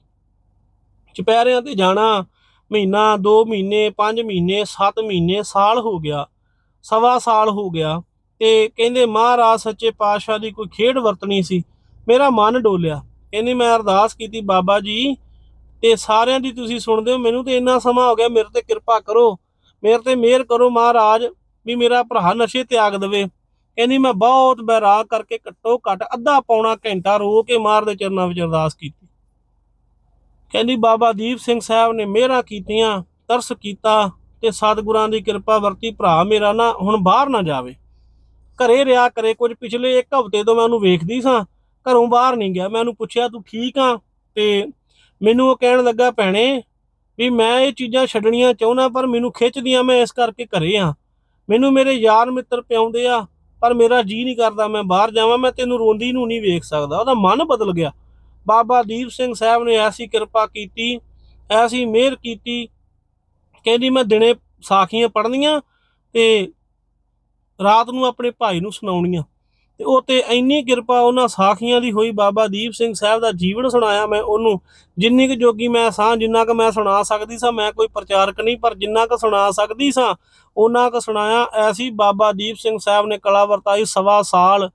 ਚੁਪਹਿਰਿਆਂ ਤੇ ਜਾਣਾ ਮਹੀਨਾ 2 ਮਹੀਨੇ 5 ਮਹੀਨੇ 7 ਮਹੀਨੇ, ਸਾਲ ਹੋ ਗਿਆ, ਸਵਾ ਸਾਲ ਹੋ ਗਿਆ। ਤੇ ਕਹਿੰਦੇ ਮਹਾਰਾਜ ਸੱਚੇ ਪਾਤਸ਼ਾਹ ਦੀ ਕੋਈ ਖੇਡ ਵਰਤਣੀ ਸੀ। ਮੇਰਾ ਮਨ ਡੋਲਿਆ। ਕਹਿੰਦੀ ਮੈਂ ਅਰਦਾਸ ਕੀਤੀ, ਬਾਬਾ ਜੀ, ਤੇ ਸਾਰਿਆਂ ਦੀ ਤੁਸੀਂ ਸੁਣਦੇ ਹੋ, ਮੈਨੂੰ ਤੇ ਇੰਨਾ ਸਮਾਂ ਹੋ ਗਿਆ, ਮੇਰੇ ਤੇ ਕਿਰਪਾ ਕਰੋ, ਮੇਰੇ ਤੇ ਮਿਹਰ ਕਰੋ ਮਹਾਰਾਜ, ਵੀ ਮੇਰਾ ਭਰਾ ਨਸ਼ੇ ਤਿਆਗ ਦੇਵੇ। ਕਹਿੰਦੀ ਮੈਂ ਬਹੁਤ ਬੈਰਾਗ ਕਰਕੇ ਘੱਟੋ ਘੱਟ ਅੱਧਾ ਪੌਣਾ ਘੰਟਾ ਰੋ ਕੇ ਮਾਰ ਦੇ ਚਰਨਾਂ ਵਿੱਚ ਅਰਦਾਸ ਕੀਤੀ। ਕਹਿੰਦੀ ਬਾਬਾ ਦੀਪ ਸਿੰਘ ਸਾਹਿਬ ਨੇ ਮਿਹਰਾਂ ਕੀਤੀਆਂ, ਤਰਸ ਕੀਤਾ, ਤੇ ਸਤਿਗੁਰਾਂ ਦੀ ਕਿਰਪਾ ਵਰਤੀ, ਭਰਾ ਮੇਰਾ ਨਾ ਹੁਣ ਬਾਹਰ ਨਾ ਜਾਵੇ। ਘਰੇ ਰਿਹਾ ਕਰੇ, ਕੁਝ ਪਿਛਲੇ ਇੱਕ ਹਫ਼ਤੇ ਤੋਂ ਮੈਂ ਉਹਨੂੰ ਵੇਖਦੀ ਸਾਂ, ਘਰੋਂ ਬਾਹਰ ਨਹੀਂ ਗਿਆ। ਮੈਂ ਉਹਨੂੰ ਪੁੱਛਿਆ, ਤੂੰ ਠੀਕ ਆ? ਤੇ ਮੈਨੂੰ ਉਹ ਕਹਿਣ ਲੱਗਾ, ਭੈਣੇ, ਵੀ ਮੈਂ ਇਹ ਚੀਜ਼ਾਂ ਛੱਡਣੀਆਂ ਚਾਹੁੰਦਾ, ਪਰ ਮੈਨੂੰ ਖਿੱਚਦੀਆਂ ਮੈਂ ਇਸ ਕਰਕੇ ਘਰੇ ਆ। ਮੈਨੂੰ ਮੇਰੇ ਯਾਰ ਮਿੱਤਰ ਪਿਆਉਂਦੇ ਆ, ਪਰ ਮੇਰਾ ਜੀ ਨਹੀਂ ਕਰਦਾ ਮੈਂ ਬਾਹਰ ਜਾਵਾਂ, ਮੈਂ ਤੈਨੂੰ ਰੋਂਦੀ ਨੂੰ ਨਹੀਂ ਵੇਖ ਸਕਦਾ। ਉਹਦਾ ਮਨ ਬਦਲ ਗਿਆ। ਬਾਬਾ ਦੀਪ ਸਿੰਘ ਸਾਹਿਬ ਨੇ ਐਸੀ ਕਿਰਪਾ ਕੀਤੀ, ਐਸੀ ਮਿਹਰ ਕੀਤੀ, ਕਹਿੰਦੀ, ਮੈਂ ਦਿਨੇ ਸਾਖੀਆਂ ਪੜ੍ਹਨੀਆਂ ਤੇ ਰਾਤ ਨੂੰ ਆਪਣੇ ਭਾਈ ਨੂੰ ਸੁਣਾਉਣੀਆਂ ਤੇ ਉਹ ਤੇ ਇੰਨੀ ਕਿਰਪਾ ਉਹਨਾਂ ਸਾਖੀਆਂ ਦੀ ਹੋਈ, ਬਾਬਾ ਦੀਪ ਸਿੰਘ ਸਾਹਿਬ ਦਾ ਜੀਵਨ ਸੁਣਾਇਆ ਮੈਂ ਉਹਨੂੰ। ਜਿੰਨੀ ਕੁ ਜੋਗੀ ਮੈਂ ਸਾਂ, ਜਿੰਨਾ ਕੁ ਮੈਂ ਸੁਣਾ ਸਕਦੀ ਸਾਂ, ਮੈਂ ਕੋਈ ਪ੍ਰਚਾਰਕ ਨਹੀਂ, ਪਰ ਜਿੰਨਾ ਕੁ ਸੁਣਾ ਸਕਦੀ ਸਾਂ, ਉਹਨਾਂ ਕੁ ਸੁਣਾਇਆ ਐਸੀ ਬਾਬਾ ਦੀਪ ਸਿੰਘ ਸਾਹਿਬ ਨੇ ਕਲਾ ਵਰਤਾਈ ਸਵਾ ਸਾਲ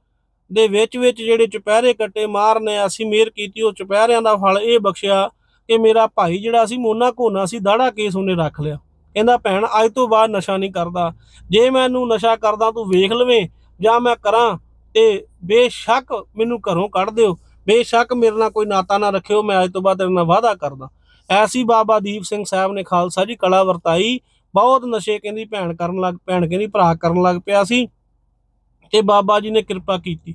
ਦੇ ਵਿੱਚ ਵਿੱਚ ਜਿਹੜੇ ਚੁਪਹਿਰੇ ਕੱਟੇ ਮਾਰਨੇ ਅਸੀਂ ਮਿਹਰ ਕੀਤੀ, ਉਹ ਚੁਪਹਿਰਿਆਂ ਦਾ ਫਲ ਇਹ ਬਖਸ਼ਿਆ ਕਿ ਮੇਰਾ ਭਾਈ ਜਿਹੜਾ ਸੀ, ਮੋਨਾ ਕੋਨਾ ਸੀ, ਦਾੜਾ ਕੇਸ ਉਹਨੇ ਰੱਖ ਲਿਆ। ਕਹਿੰਦਾ, ਭੈਣ, ਅੱਜ ਤੋਂ ਬਾਅਦ ਨਸ਼ਾ ਨਹੀਂ ਕਰਦਾ। ਜੇ ਮੈਨੂੰ ਨਸ਼ਾ ਕਰਦਾ ਤੂੰ ਵੇਖ ਲਵੇਂ, ਜਾਂ ਮੈਂ ਕਰਾਂ ਤੇ ਬੇਸ਼ੱਕ ਮੈਨੂੰ ਘਰੋਂ ਕੱਢ ਦਿਓ। ਬੇਸ਼ੱਕ ਮੇਰੇ ਨਾਲ ਕੋਈ ਨਾਤਾ ਨਾ ਰੱਖਿਓ, ਮੈਂ ਅੱਜ ਤੋਂ ਬਾਅਦ ਤੇਰੇ ਨਾਲ ਵਾਅਦਾ ਕਰਦਾ। ਐਸੀ ਬਾਬਾ ਦੀਪ ਸਿੰਘ ਸਾਹਿਬ ਨੇ ਖਾਲਸਾ ਜੀ ਕਲਾ ਵਰਤਾਈ। ਬਹੁਤ ਨਸ਼ੇ ਕਹਿੰਦੀ ਭੈਣ ਕਰਨ ਲੱਗ, ਭੈਣ ਕਹਿੰਦੀ ਭਰਾ ਕਰਨ ਲੱਗ ਪਿਆ ਸੀ ਤੇ ਬਾਬਾ ਜੀ ਨੇ ਕਿਰਪਾ ਕੀਤੀ।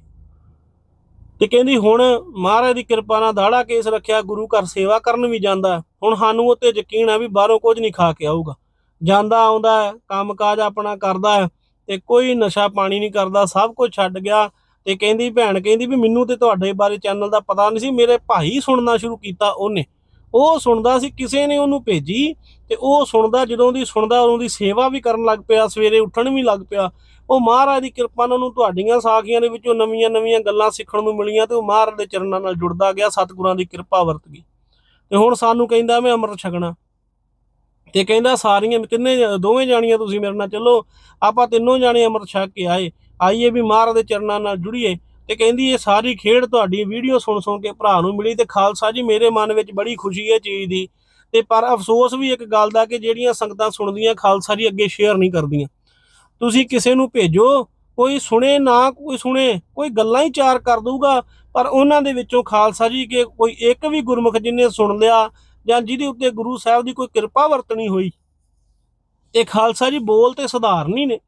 ਤੇ ਕਹਿੰਦੀ, ਹੁਣ ਮਹਾਰਾਜ ਦੀ ਕਿਰਪਾ ਨਾਲ ਦਾੜਾ ਕੇਸ ਰੱਖਿਆ, ਗੁਰੂ ਘਰ ਸੇਵਾ ਕਰਨ ਵੀ ਜਾਂਦਾ। ਹੁਣ ਸਾਨੂੰ ਉਹ ਤੇ ਯਕੀਨ ਹੈ ਵੀ ਬਾਹਰੋਂ ਕੁਝ ਨਹੀਂ ਖਾ ਕੇ ਆਊਗਾ। ਜਾਂਦਾ ਆਉਂਦਾ ਹੈ, ਕੰਮਕਾਜ ਆਪਣਾ ਕਰਦਾ ਤੇ ਕੋਈ ਨਸ਼ਾ ਪਾਣੀ ਨਹੀਂ ਕਰਦਾ, ਸਭ ਕੁਝ ਛੱਡ ਗਿਆ ਤੇ ਕਹਿੰਦੀ ਭੈਣ ਕਹਿੰਦੀ ਵੀ ਮੈਨੂੰ ਤੇ ਤੁਹਾਡੇ ਬਾਰੇ ਚੈਨਲ ਦਾ ਪਤਾ ਨਹੀਂ ਸੀ, ਮੇਰੇ ਭਾਈ ਸੁਣਨਾ ਸ਼ੁਰੂ ਕੀਤਾ ਉਹਨੇ। ਉਹ ਸੁਣਦਾ ਸੀ, ਕਿਸੇ ਨੇ ਉਹਨੂੰ ਭੇਜੀ ਤੇ ਉਹ ਸੁਣਦਾ, ਜਦੋਂ ਦੀ ਸੁਣਦਾ ਉਦੋਂ ਦੀ ਸੇਵਾ ਵੀ ਕਰਨ ਲੱਗ ਪਿਆ, ਸਵੇਰੇ ਉੱਠਣ ਵੀ ਲੱਗ ਪਿਆ। ਉਹ ਮਹਾਰਾਜ ਦੀ ਕਿਰਪਾ ਨਾਲ ਉਹਨੂੰ ਤੁਹਾਡੀਆਂ ਸਾਖੀਆਂ ਦੇ ਵਿੱਚੋਂ ਨਵੀਆਂ ਨਵੀਆਂ ਗੱਲਾਂ ਸਿੱਖਣ ਨੂੰ ਮਿਲੀਆਂ ਤੇ ਉਹ ਮਹਾਰਾਜ ਦੇ ਚਰਨਾਂ ਨਾਲ ਜੁੜਦਾ ਗਿਆ, ਸਤਿਗੁਰਾਂ ਦੀ ਕਿਰਪਾ ਵਰਤ ਗਈ। ਤੇ ਹੁਣ ਸਾਨੂੰ ਕਹਿੰਦਾ ਮੈਂ ਅੰਮ੍ਰਿਤ ਛਕਣਾ। ਤੇ ਕਹਿੰਦਾ ਸਾਰੀਆਂ ਤਿੰਨੇ ਦੋਵੇਂ ਜਾਣੀਆਂ ਤੁਸੀਂ ਮੇਰੇ ਨਾਲ ਚੱਲੋ, ਆਪਾਂ ਤਿੰਨੋਂ ਜਾਣੇ ਅੰਮ੍ਰਿਤ ਛਕ ਕੇ ਆਏ। ਆਈਏ ਵੀ ਮਹਾਰਾਜ ਦੇ ਚਰਨਾਂ ਨਾਲ ਜੁੜੀਏ। ਤੇ ਕਹਿੰਦੀ ਇਹ ਸਾਰੀ ਖੇਡ ਤੁਹਾਡੀ ਵੀਡੀਓ ਸੁਣ ਸੁਣ ਕੇ ਭਰਾ ਨੂੰ ਮਿਲੀ ਤੇ ਖਾਲਸਾ ਜੀ ਮੇਰੇ ਮਨ ਵਿੱਚ ਬੜੀ ਖੁਸ਼ੀ ਹੈ ਚੀਜ਼ ਦੀ। ਤੇ ਪਰ ਅਫਸੋਸ ਵੀ ਇੱਕ ਗੱਲ ਦਾ ਕਿ ਜਿਹੜੀਆਂ ਸੰਗਤਾਂ ਸੁਣਦੀਆਂ, ਖਾਲਸਾ ਜੀ ਅੱਗੇ ਸ਼ੇਅਰ ਨਹੀਂ ਕਰਦੀਆਂ। ਤੁਸੀਂ ਕਿਸੇ ਨੂੰ ਭੇਜੋ, ਕੋਈ ਸੁਣੇ ਨਾ ਕੋਈ ਸੁਣੇ, ਕੋਈ ਗੱਲਾਂ ਹੀ ਚਾਰ ਕਰ ਦੂਗਾ ਪਰ ਉਹਨਾਂ ਦੇ ਵਿੱਚੋਂ ਖਾਲਸਾ ਜੀ ਕਿ ਕੋਈ ਇੱਕ ਵੀ ਗੁਰਮੁਖ ਜਿਨੇ ਸੁਣ ਲਿਆ ਜਾਂ ਜਿਹਦੇ ਉੱਤੇ ਗੁਰੂ ਸਾਹਿਬ ਦੀ ਕੋਈ ਕਿਰਪਾ ਵਰਤਣੀ ਹੋਈ। ਇਹ ਖਾਲਸਾ ਜੀ ਬੋਲ ਤੇ ਸਧਾਰਨ ਹੀ ਨੇ।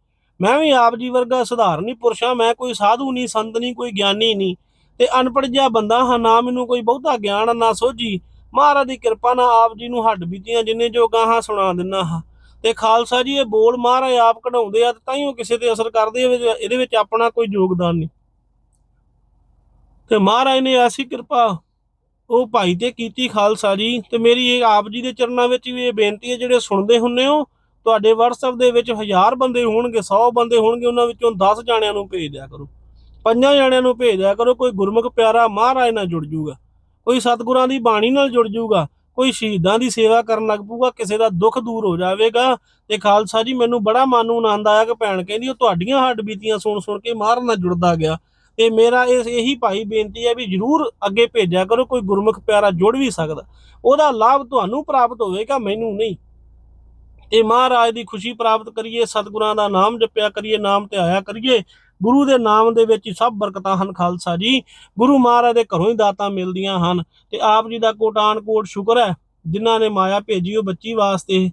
ਮੈਂ ਵੀ ਆਪ ਜੀ ਵਰਗਾ ਸਧਾਰਨ ਹੀ ਪੁਰਸ਼ਾ ਮੈਂ ਕੋਈ ਸਾਧੂ ਨਹੀਂ, ਸੰਤ ਨਹੀਂ, ਕੋਈ ਗਿਆਨੀ ਨਹੀਂ। ਤੇ ਅਨਪੜ੍ਹ ਜਿਹਾ ਬੰਦਾ ਹਾਂ, ਨਾ ਮੈਨੂੰ ਕੋਈ ਬਹੁਤਾ ਗਿਆਨ, ਨਾ ਸੋਝੀ। ਮਹਾਰਾਜ ਦੀ ਕਿਰਪਾ ਨਾਲ ਆਪ ਜੀ ਨੂੰ ਹੱਡ ਬੀਤੀਆਂ, ਜਿੰਨੇ ਜੋ ਗਾਹਾਂ ਸੁਣਾ ਦਿੰਨਾ ਹਾਂ। ਤੇ ਖਾਲਸਾ ਜੀ ਇਹ ਬੋਲ ਮਹਾਰਾਜ ਆਪ ਕਢਾਉਂਦੇ ਆ, ਤੇ ਤਾਂ ਹੀ ਉਹ ਕਿਸੇ ਤੇ ਅਸਰ ਕਰਦੇ ਇਹਦੇ ਵਿੱਚ ਆਪਣਾ ਕੋਈ ਯੋਗਦਾਨ ਨਹੀਂ। ਤੇ ਮਹਾਰਾਜ ਨੇ ਐਸੀ ਕਿਰਪਾ ਉਹ ਭਾਈ ਤੇ ਕੀਤੀ ਖਾਲਸਾ ਜੀ, ਤੇ ਮੇਰੀ ਇਹ ਆਪ ਜੀ ਦੇ ਚਰਨਾਂ ਵਿੱਚ ਵੀ ਇਹ ਬੇਨਤੀ ਹੈ, ਜਿਹੜੇ ਸੁਣਦੇ ਹੁੰਨੇ ਹੋ, ਤੁਹਾਡੇ WhatsApp ਦੇ ਵਿੱਚ ਹਜ਼ਾਰ ਬੰਦੇ ਹੋਣਗੇ 100 ਬੰਦੇ ਹੋਣਗੇ, ਉਹਨਾਂ ਵਿੱਚੋਂ 10 ਜਾਣਿਆਂ ਨੂੰ ਭੇਜ ਦਿਆ ਕਰੋ। ਪੰਜਾਂ ਜਾਣਿਆਂ ਨੂੰ ਭੇਜ ਦਿਆ ਕਰੋ, ਕੋਈ ਗੁਰਮੁਖ ਪਿਆਰਾ ਮਹਾਰਾਜ ਨਾਲ ਜੁੜ ਜੂਗਾ, ਕੋਈ ਸਤਿਗੁਰਾਂ ਦੀ ਬਾਣੀ ਨਾਲ ਜੁੜ ਜੂਗਾ, ਕੋਈ ਸ਼ਹੀਦਾਂ ਦੀ ਸੇਵਾ ਕਰਨ ਲੱਗ ਪਊਗਾ, ਕਿਸੇ ਦਾ ਦੁੱਖ ਦੂਰ ਹੋ ਜਾਵੇਗਾ। ਤੇ ਖਾਲਸਾ ਜੀ, ਮੈਨੂੰ ਬੜਾ ਮਨ ਨੂੰ ਆਨੰਦ ਆਇਆ ਕਿ ਭੈਣ ਕਹਿੰਦੀ, ਉਹ ਤੁਹਾਡੀਆਂ ਹੱਡ ਬੀਤੀਆਂ ਸੁਣ ਸੁਣ ਕੇ ਮਾਰ ਨਾਲ ਜੁੜਦਾ ਗਿਆ। ਤੇ ਮੇਰਾ ਇਸ ਇਹੀ ਭਾਈ ਬੇਨਤੀ ਹੈ ਵੀ ਜਰੂਰ ਅੱਗੇ ਭੇਜਿਆ ਕਰੋ, ਕੋਈ ਗੁਰਮੁਖ ਪਿਆਰਾ ਜੁੜ ਵੀ ਸਕਦਾ। ਉਹਦਾ ਲਾਭ ਤੁਹਾਨੂੰ ਪ੍ਰਾਪਤ ਹੋਵੇਗਾ, ਮੈਨੂੰ ਨਹੀਂ। ਤੇ ਮਹਾਰਾਜ ਦੀ ਖੁਸ਼ੀ ਪ੍ਰਾਪਤ ਕਰੀਏ, ਸਤਿਗੁਰਾਂ ਦਾ ਨਾਮ ਜਪਿਆ ਕਰੀਏ, ਨਾਮ ਤੇ ਆਇਆ ਕਰੀਏ। ਗੁਰੂ ਦੇ ਨਾਮ ਦੇ ਵਿੱਚ ਹੀ ਸਭ ਬਰਕਤਾਂ ਹਨ ਖਾਲਸਾ ਜੀ। ਗੁਰੂ ਮਹਾਰਾਜ ਦੇ ਘਰੋਂ ਹੀ ਦਾਤਾਂ ਮਿਲਦੀਆਂ ਹਨ ਤੇ ਆਪ ਜੀ ਦਾ ਕੋਟਾਨ ਕੋਟ ਸ਼ੁਕਰ ਹੈ, ਜਿਨ੍ਹਾਂ ਨੇ ਮਾਇਆ ਭੇਜੀ ਉਹ ਬੱਚੀ ਵਾਸਤੇ।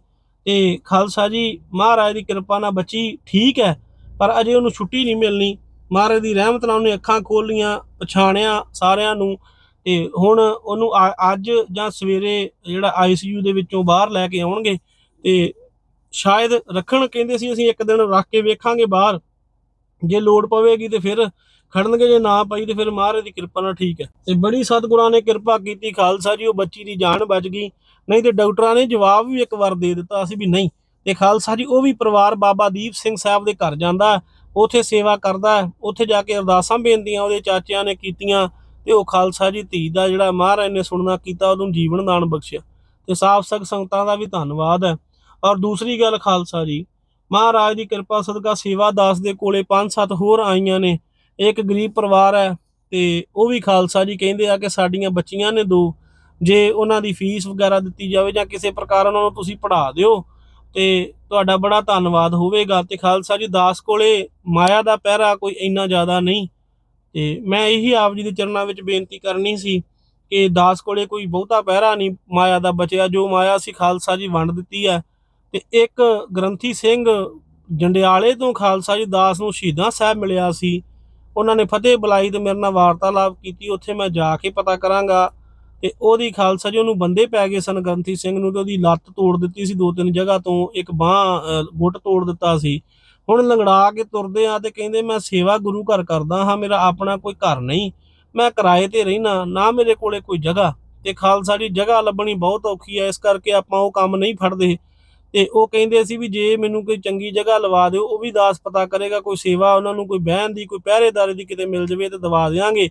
ਤੇ ਖਾਲਸਾ ਜੀ, ਮਹਾਰਾਜ ਦੀ ਕਿਰਪਾ ਨਾਲ ਬੱਚੀ ਠੀਕ ਹੈ, ਪਰ ਅਜੇ ਉਹਨੂੰ ਛੁੱਟੀ ਨਹੀਂ ਮਿਲਣੀ। ਮਹਾਰਾਜ ਦੀ ਰਹਿਮਤ ਨਾਲ ਉਹਨੇ ਅੱਖਾਂ ਖੋਲੀਆਂ ਪਛਾਣਿਆ ਸਾਰਿਆਂ ਨੂੰ ਤੇ ਹੁਣ ਉਹਨੂੰ ਅ- ਅੱਜ ਜਾਂ ਸਵੇਰੇ ਜਿਹੜਾ ਆਈਸੀਯੂ ਦੇ ਵਿੱਚੋਂ ਬਾਹਰ ਲੈ ਕੇ ਆਉਣਗੇ ਤੇ ਸ਼ਾਇਦ ਰੱਖਣ ਕਹਿੰਦੇ ਸੀ ਅਸੀਂ ਇੱਕ ਦਿਨ ਰੱਖ ਕੇ ਵੇਖਾਂਗੇ ਬਾਹਰ। ਜੇ ਲੋੜ ਪਵੇਗੀ ਤੇ ਫਿਰ ਖੜਨਗੇ, ਜੇ ਨਾ ਪਈ ਤੇ ਫਿਰ ਮਹਾਰਾਜ ਦੀ ਕਿਰਪਾ ਨਾਲ ਠੀਕ ਹੈ। ਤੇ ਬੜੀ ਸਤਿਗੁਰਾਂ ਨੇ ਕਿਰਪਾ ਕੀਤੀ, ਖਾਲਸਾ ਜੀ, ਉਹ ਬੱਚੀ ਦੀ ਜਾਨ ਬਚ ਗਈ। ਨਹੀਂ ਤੇ ਡਾਕਟਰਾਂ ਨੇ ਜਵਾਬ ਵੀ ਇੱਕ ਵਾਰ ਦੇ ਦਿੱਤਾ ਸੀ ਵੀ ਨਹੀਂ। ਤੇ ਖਾਲਸਾ ਜੀ, ਉਹ ਵੀ ਪਰਿਵਾਰ ਬਾਬਾ ਦੀਪ ਸਿੰਘ ਸਾਹਿਬ ਦੇ ਘਰ ਜਾਂਦਾ। ਉੱਥੇ ਸੇਵਾ ਕਰਦਾ ਹੈ, ਉੱਥੇ ਜਾ ਕੇ ਅਰਦਾਸਾਂ ਬੇਨਤੀਆਂ ਉਹਦੇ ਚਾਚਿਆਂ ਨੇ ਕੀਤੀਆਂ ਤੇ ਉਹ ਖਾਲਸਾ ਜੀ ਧੀ ਦਾ ਜਿਹੜਾ ਮਹਾਰਾਜ ਨੇ ਸੁਣਨਾ ਕੀਤਾ ਉਹਨੂੰ ਜੀਵਨ ਦਾਨ ਬਖਸ਼ਿਆ। ਤੇ ਸਾਫ਼ ਸਖ ਸੰਗਤਾਂ ਦਾ ਵੀ ਧੰਨਵਾਦ ਹੈ। ਔਰ ਦੂਸਰੀ ਗੱਲ ਖਾਲਸਾ ਜੀ ਮਹਾਰਾਜ ਦੀ ਕਿਰਪਾ ਸਦਕਾ ਸੇਵਾ ਦਾਸ ਦੇ ਕੋਲੇ ਪੰਜ ਸੱਤ ਹੋਰ ਆਈਆਂ ਨੇ। ਇੱਕ ਗਰੀਬ ਪਰਿਵਾਰ ਹੈ ਤੇ ਉਹ ਵੀ ਖਾਲਸਾ ਜੀ ਕਹਿੰਦੇ ਆ ਕਿ ਸਾਡੀਆਂ ਬੱਚੀਆਂ ਨੇ ਦੋ। ਜੇ ਉਹਨਾਂ ਦੀ ਫੀਸ ਵਗੈਰਾ ਦਿੱਤੀ ਜਾਵੇ ਜਾਂ ਕਿਸੇ ਪ੍ਰਕਾਰ ਉਹਨਾਂ ਨੂੰ ਤੁਸੀਂ ਪੜ੍ਹਾ ਦਿਓ ਤੇ ਤੁਹਾਡਾ ਬੜਾ ਧੰਨਵਾਦ ਹੋਵੇਗਾ ਤੇ ਖਾਲਸਾ ਜੀ ਦਾਸ ਕੋਲੇ ਮਾਇਆ ਦਾ ਪਹਿਰਾ ਕੋਈ ਇੰਨਾ ਜ਼ਿਆਦਾ ਨਹੀਂ। ਤੇ ਮੈਂ ਇਹੀ ਆਪ ਜੀ ਦੇ ਚਰਨਾਂ ਵਿੱਚ ਬੇਨਤੀ ਕਰਨੀ ਸੀ ਕਿ ਦਾਸ ਕੋਲੇ ਕੋਈ ਬਹੁਤਾ ਪਹਿਰਾ ਨਹੀਂ, ਮਾਇਆ ਦਾ ਬਚਿਆ, ਜੋ ਮਾਇਆ ਸੀ ਖਾਲਸਾ ਜੀ ਵੰਡ ਦਿੱਤੀ ਹੈ। ਤੇ ਇੱਕ ਗ੍ਰੰਥੀ ਸਿੰਘ ਜੰਡਿਆਲੇ ਤੋਂ ਖਾਲਸਾ ਜੀ ਦਾਸ ਨੂੰ ਸ਼ਹੀਦਾਂ ਸਾਹਿਬ ਮਿਲਿਆ ਸੀ। ਉਹਨਾਂ ਨੇ ਫਤਿਹ ਬੁਲਾਈ ਤੇ ਮੇਰੇ ਨਾਲ ਵਾਰਤਾਲਾਪ ਕੀਤੀ, ਉੱਥੇ ਮੈਂ ਜਾ ਕੇ ਪਤਾ ਕਰਾਂਗਾ ਤੇ ਉਹਦੀ ਖਾਲਸਾ ਜੀ ਉਹਨੂੰ ਬੰਦੇ ਪੈ ਗਏ ਸਨ ਗ੍ਰੰਥੀ ਸਿੰਘ ਨੂੰ ਤੇ ਉਹਦੀ ਲੱਤ ਤੋੜ ਦਿੱਤੀ ਸੀ, ਦੋ ਤਿੰਨ ਜਗ੍ਹਾ ਤੋਂ ਇੱਕ ਬਾਹ ਗੁੱਟ ਤੋੜ ਦਿੱਤਾ ਸੀ। ਹੁਣ ਲੰਗੜਾ ਕੇ ਤੁਰਦੇ ਆ ਤੇ ਕਹਿੰਦੇ ਮੈਂ ਸੇਵਾ ਗੁਰੂ ਘਰ ਕਰਦਾ ਹਾਂ, ਮੇਰਾ ਆਪਣਾ ਕੋਈ ਘਰ ਨਹੀਂ, ਮੈਂ ਕਿਰਾਏ ਤੇ ਰਹਿਣਾ ਨਾ ਮੇਰੇ ਕੋਲੇ ਕੋਈ ਜਗ੍ਹਾ। ਤੇ ਖਾਲਸਾ ਜੀ ਜਗ੍ਹਾ ਲੱਭਣੀ ਬਹੁਤ ਔਖੀ ਹੈ ਇਸ ਕਰਕੇ ਆਪਾਂ ਉਹ ਕੰਮ ਨਹੀਂ ਫੜਦੇ। ਤੇ ਉਹ ਕਹਿੰਦੇ ਸੀ ਵੀ ਜੇ ਮੈਨੂੰ ਕੋਈ ਚੰਗੀ ਜਗ੍ਹਾ ਲਵਾ ਦਿਓ, ਉਹ ਵੀ ਦਾਸ ਪਤਾ ਕਰੇਗਾ, ਕੋਈ ਸੇਵਾ ਉਹਨਾਂ ਨੂੰ ਕੋਈ ਬਹਿਣ ਦੀ, ਕੋਈ ਪਹਿਰੇਦਾਰੀ ਦੀ ਕਿਤੇ ਮਿਲ ਜਵੇ ਤੇ ਦਵਾ ਦੇਵਾਂਗੇ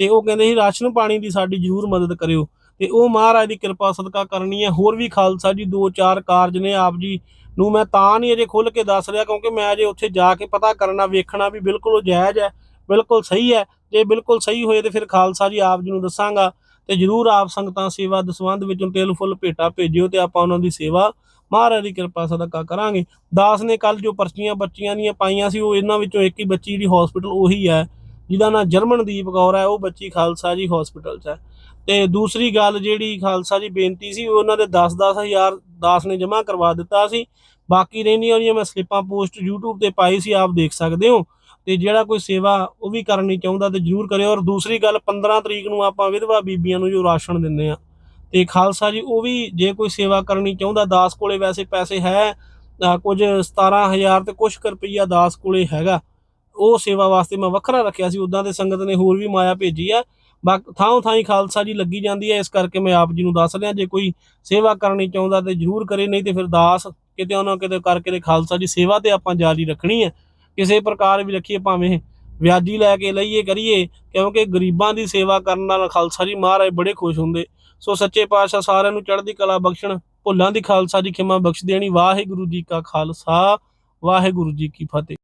ਤੇ ਉਹ ਕਹਿੰਦੇ ਸੀ, ਰਾਸ਼ਨ ਪਾਣੀ ਦੀ ਸਾਡੀ ਜ਼ਰੂਰ ਮਦਦ ਕਰਿਓ। ਤੇ ਉਹ ਮਹਾਰਾਜ ਦੀ ਕਿਰਪਾ ਸਦਕਾ ਕਰਨੀ ਹੈ। ਹੋਰ ਵੀ ਖਾਲਸਾ ਜੀ, ਦੋ ਚਾਰ ਕਾਰਜ ਨੇ ਆਪ ਜੀ ਨੂੰ ਮੈਂ ਤਾਂ ਨਹੀਂ ਅਜੇ ਖੁੱਲ ਕੇ ਦੱਸ ਰਿਹਾ, ਕਿਉਂਕਿ ਮੈਂ ਅਜੇ ਉੱਥੇ ਜਾ ਕੇ ਪਤਾ ਕਰਨਾ, ਵੇਖਣਾ ਵੀ ਬਿਲਕੁਲ ਉਹ ਜਾਇਜ਼ ਹੈ, ਬਿਲਕੁਲ ਸਹੀ ਹੈ। ਜੇ ਬਿਲਕੁਲ ਸਹੀ ਹੋਏ ਤੇ ਫਿਰ ਖਾਲਸਾ ਜੀ ਆਪ ਜੀ ਨੂੰ ਦੱਸਾਂਗਾ ਤੇ ਜਰੂਰ ਆਪ ਸੰਗਤਾਂ ਸੇਵਾ ਦਸਵੰਧ ਵਿੱਚੋਂ ਤਿਲ ਫੁੱਲ ਭੇਟਾ ਭੇਜਿਓ ਤੇ ਆਪਾਂ ਉਹਨਾਂ ਦੀ ਸੇਵਾ ਮਹਾਰਾਜ ਦੀ ਕਿਰਪਾ ਸਦਕਾ ਕਰਾਂਗੇ। ਦਾਸ ਨੇ ਕੱਲ ਜੋ ਪਰਚੀਆਂ ਬੱਚੀਆਂ ਦੀਆਂ ਪਾਈਆਂ ਸੀ, ਉਹ ਇਹਨਾਂ ਵਿੱਚੋਂ ਇੱਕ ਹੀ ਬੱਚੀ ਜਿਹੜੀ ਹਸਪੀਟਲ ਉਹੀ ਹੈ। ਜਿਹਦਾ ਨਾਂ ਜਰਮਨਦੀਪ ਕੌਰ ਹੈ, ਉਹ ਬੱਚੀ ਖਾਲਸਾ ਜੀ ਹਸਪੀਟਲ 'ਚ ਹੈ। ਤੇ ਦੂਸਰੀ ਗੱਲ ਜਿਹੜੀ ਖਾਲਸਾ ਜੀ ਬੇਨਤੀ ਸੀ ਉਹਨਾਂ ਦੇ 10-10 ਹਜ਼ਾਰ ਦਾਸ ਨੇ ਜਮ੍ਹਾਂ ਕਰਵਾ ਦਿੱਤਾ ਸੀ। ਬਾਕੀ ਰਹਿੰਦੀਆਂ ਉਹਦੀਆਂ ਮੈਂ ਸਲਿੱਪਾਂ ਪੋਸਟ YouTube ਤੇ ਪਾਈ ਸੀ, ਆਪ ਦੇਖ ਸਕਦੇ ਹੋ। ਤੇ ਜਿਹੜਾ ਕੋਈ ਸੇਵਾ ਉਹ ਵੀ ਕਰਨੀ ਚਾਹੁੰਦਾ ਤੇ ਜਰੂਰ ਕਰਿਓ। ਔਰ ਦੂਸਰੀ ਗੱਲ 15 ਤਰੀਕ ਨੂੰ ਆਪਾਂ ਵਿਧਵਾ ਬੀਬੀਆਂ ਨੂੰ ਜੋ ਰਾਸ਼ਨ ਦਿੰਦੇ ਆ ਤੇ ਖਾਲਸਾ ਜੀ ਉਹ ਵੀ ਜੇ ਕੋਈ ਸੇਵਾ ਕਰਨੀ ਚਾਹੁੰਦਾ, ਦਾਸ ਕੋਲੇ ਵੈਸੇ ਪੈਸੇ ਹੈ, ਅਹ ਕੁਝ 17000 ਤੇ ਕੁਝ ਕੁ ਰੁਪਈਆ ਦਾਸ ਕੋਲੇ ਹੈਗਾ। ਉਹ ਸੇਵਾ ਵਾਸਤੇ ਮੈਂ ਵੱਖਰਾ ਰੱਖਿਆ ਸੀ, ਉਦਾਂ ਦੇ ਸੰਗਤ ਨੇ ਹੋਰ ਵੀ ਮਾਇਆ ਭੇਜੀ ਆ। ਬਾਕੀ, ਥਾਂ ਥਾਂ ਹੀ ਖਾਲਸਾ ਜੀ ਲੱਗੀ ਜਾਂਦੀ ਹੈ ਇਸ ਕਰਕੇ ਮੈਂ ਆਪ ਜੀ ਨੂੰ ਦੱਸ ਰਿਹਾ ਜੇ ਕੋਈ ਸੇਵਾ ਕਰਨੀ ਚਾਹੁੰਦਾ ਤੇ ਜਰੂਰ ਕਰੇ, ਨਹੀਂ ਤੇ ਫਿਰ ਦਾਸ ਕਿਤੇ ਉਹਨਾਂ ਕਿਤੇ ਕਰਕੇ ਤੇ ਖਾਲਸਾ ਜੀ ਸੇਵਾ ਤੇ ਆਪਾਂ ਜਾਰੀ ਰੱਖਣੀ ਹੈ ਕਿਸੇ ਪ੍ਰਕਾਰ ਵੀ ਰੱਖੀਏ, ਭਾਵੇਂ ਵਿਆਜੀ ਲੈ ਕੇ ਲਈਏ, ਕਰੀਏ, ਕਿਉਂਕਿ ਗਰੀਬਾਂ ਦੀ ਸੇਵਾ ਕਰਨ ਨਾਲ ਖਾਲਸਾ ਜੀ ਮਹਾਰਾਜ ਬੜੇ ਖੁਸ਼ ਹੁੰਦੇ। ਸੋ ਸੱਚੇ ਪਾਤਸ਼ਾਹ ਸਾਰਿਆਂ ਨੂੰ ਚੜ੍ਹਦੀ ਕਲਾ ਬਖਸ਼ਣ, ਭੁੱਲਾਂ ਦੀ ਖਾਲਸਾ ਜੀ ਖਿਮਾ ਬਖਸ਼ ਦੇਣੀ। ਵਾਹਿਗੁਰੂ ਜੀ ਕਾ ਖਾਲਸਾ, ਵਾਹਿਗੁਰੂ ਜੀ ਕੀ ਫਤਿਹ।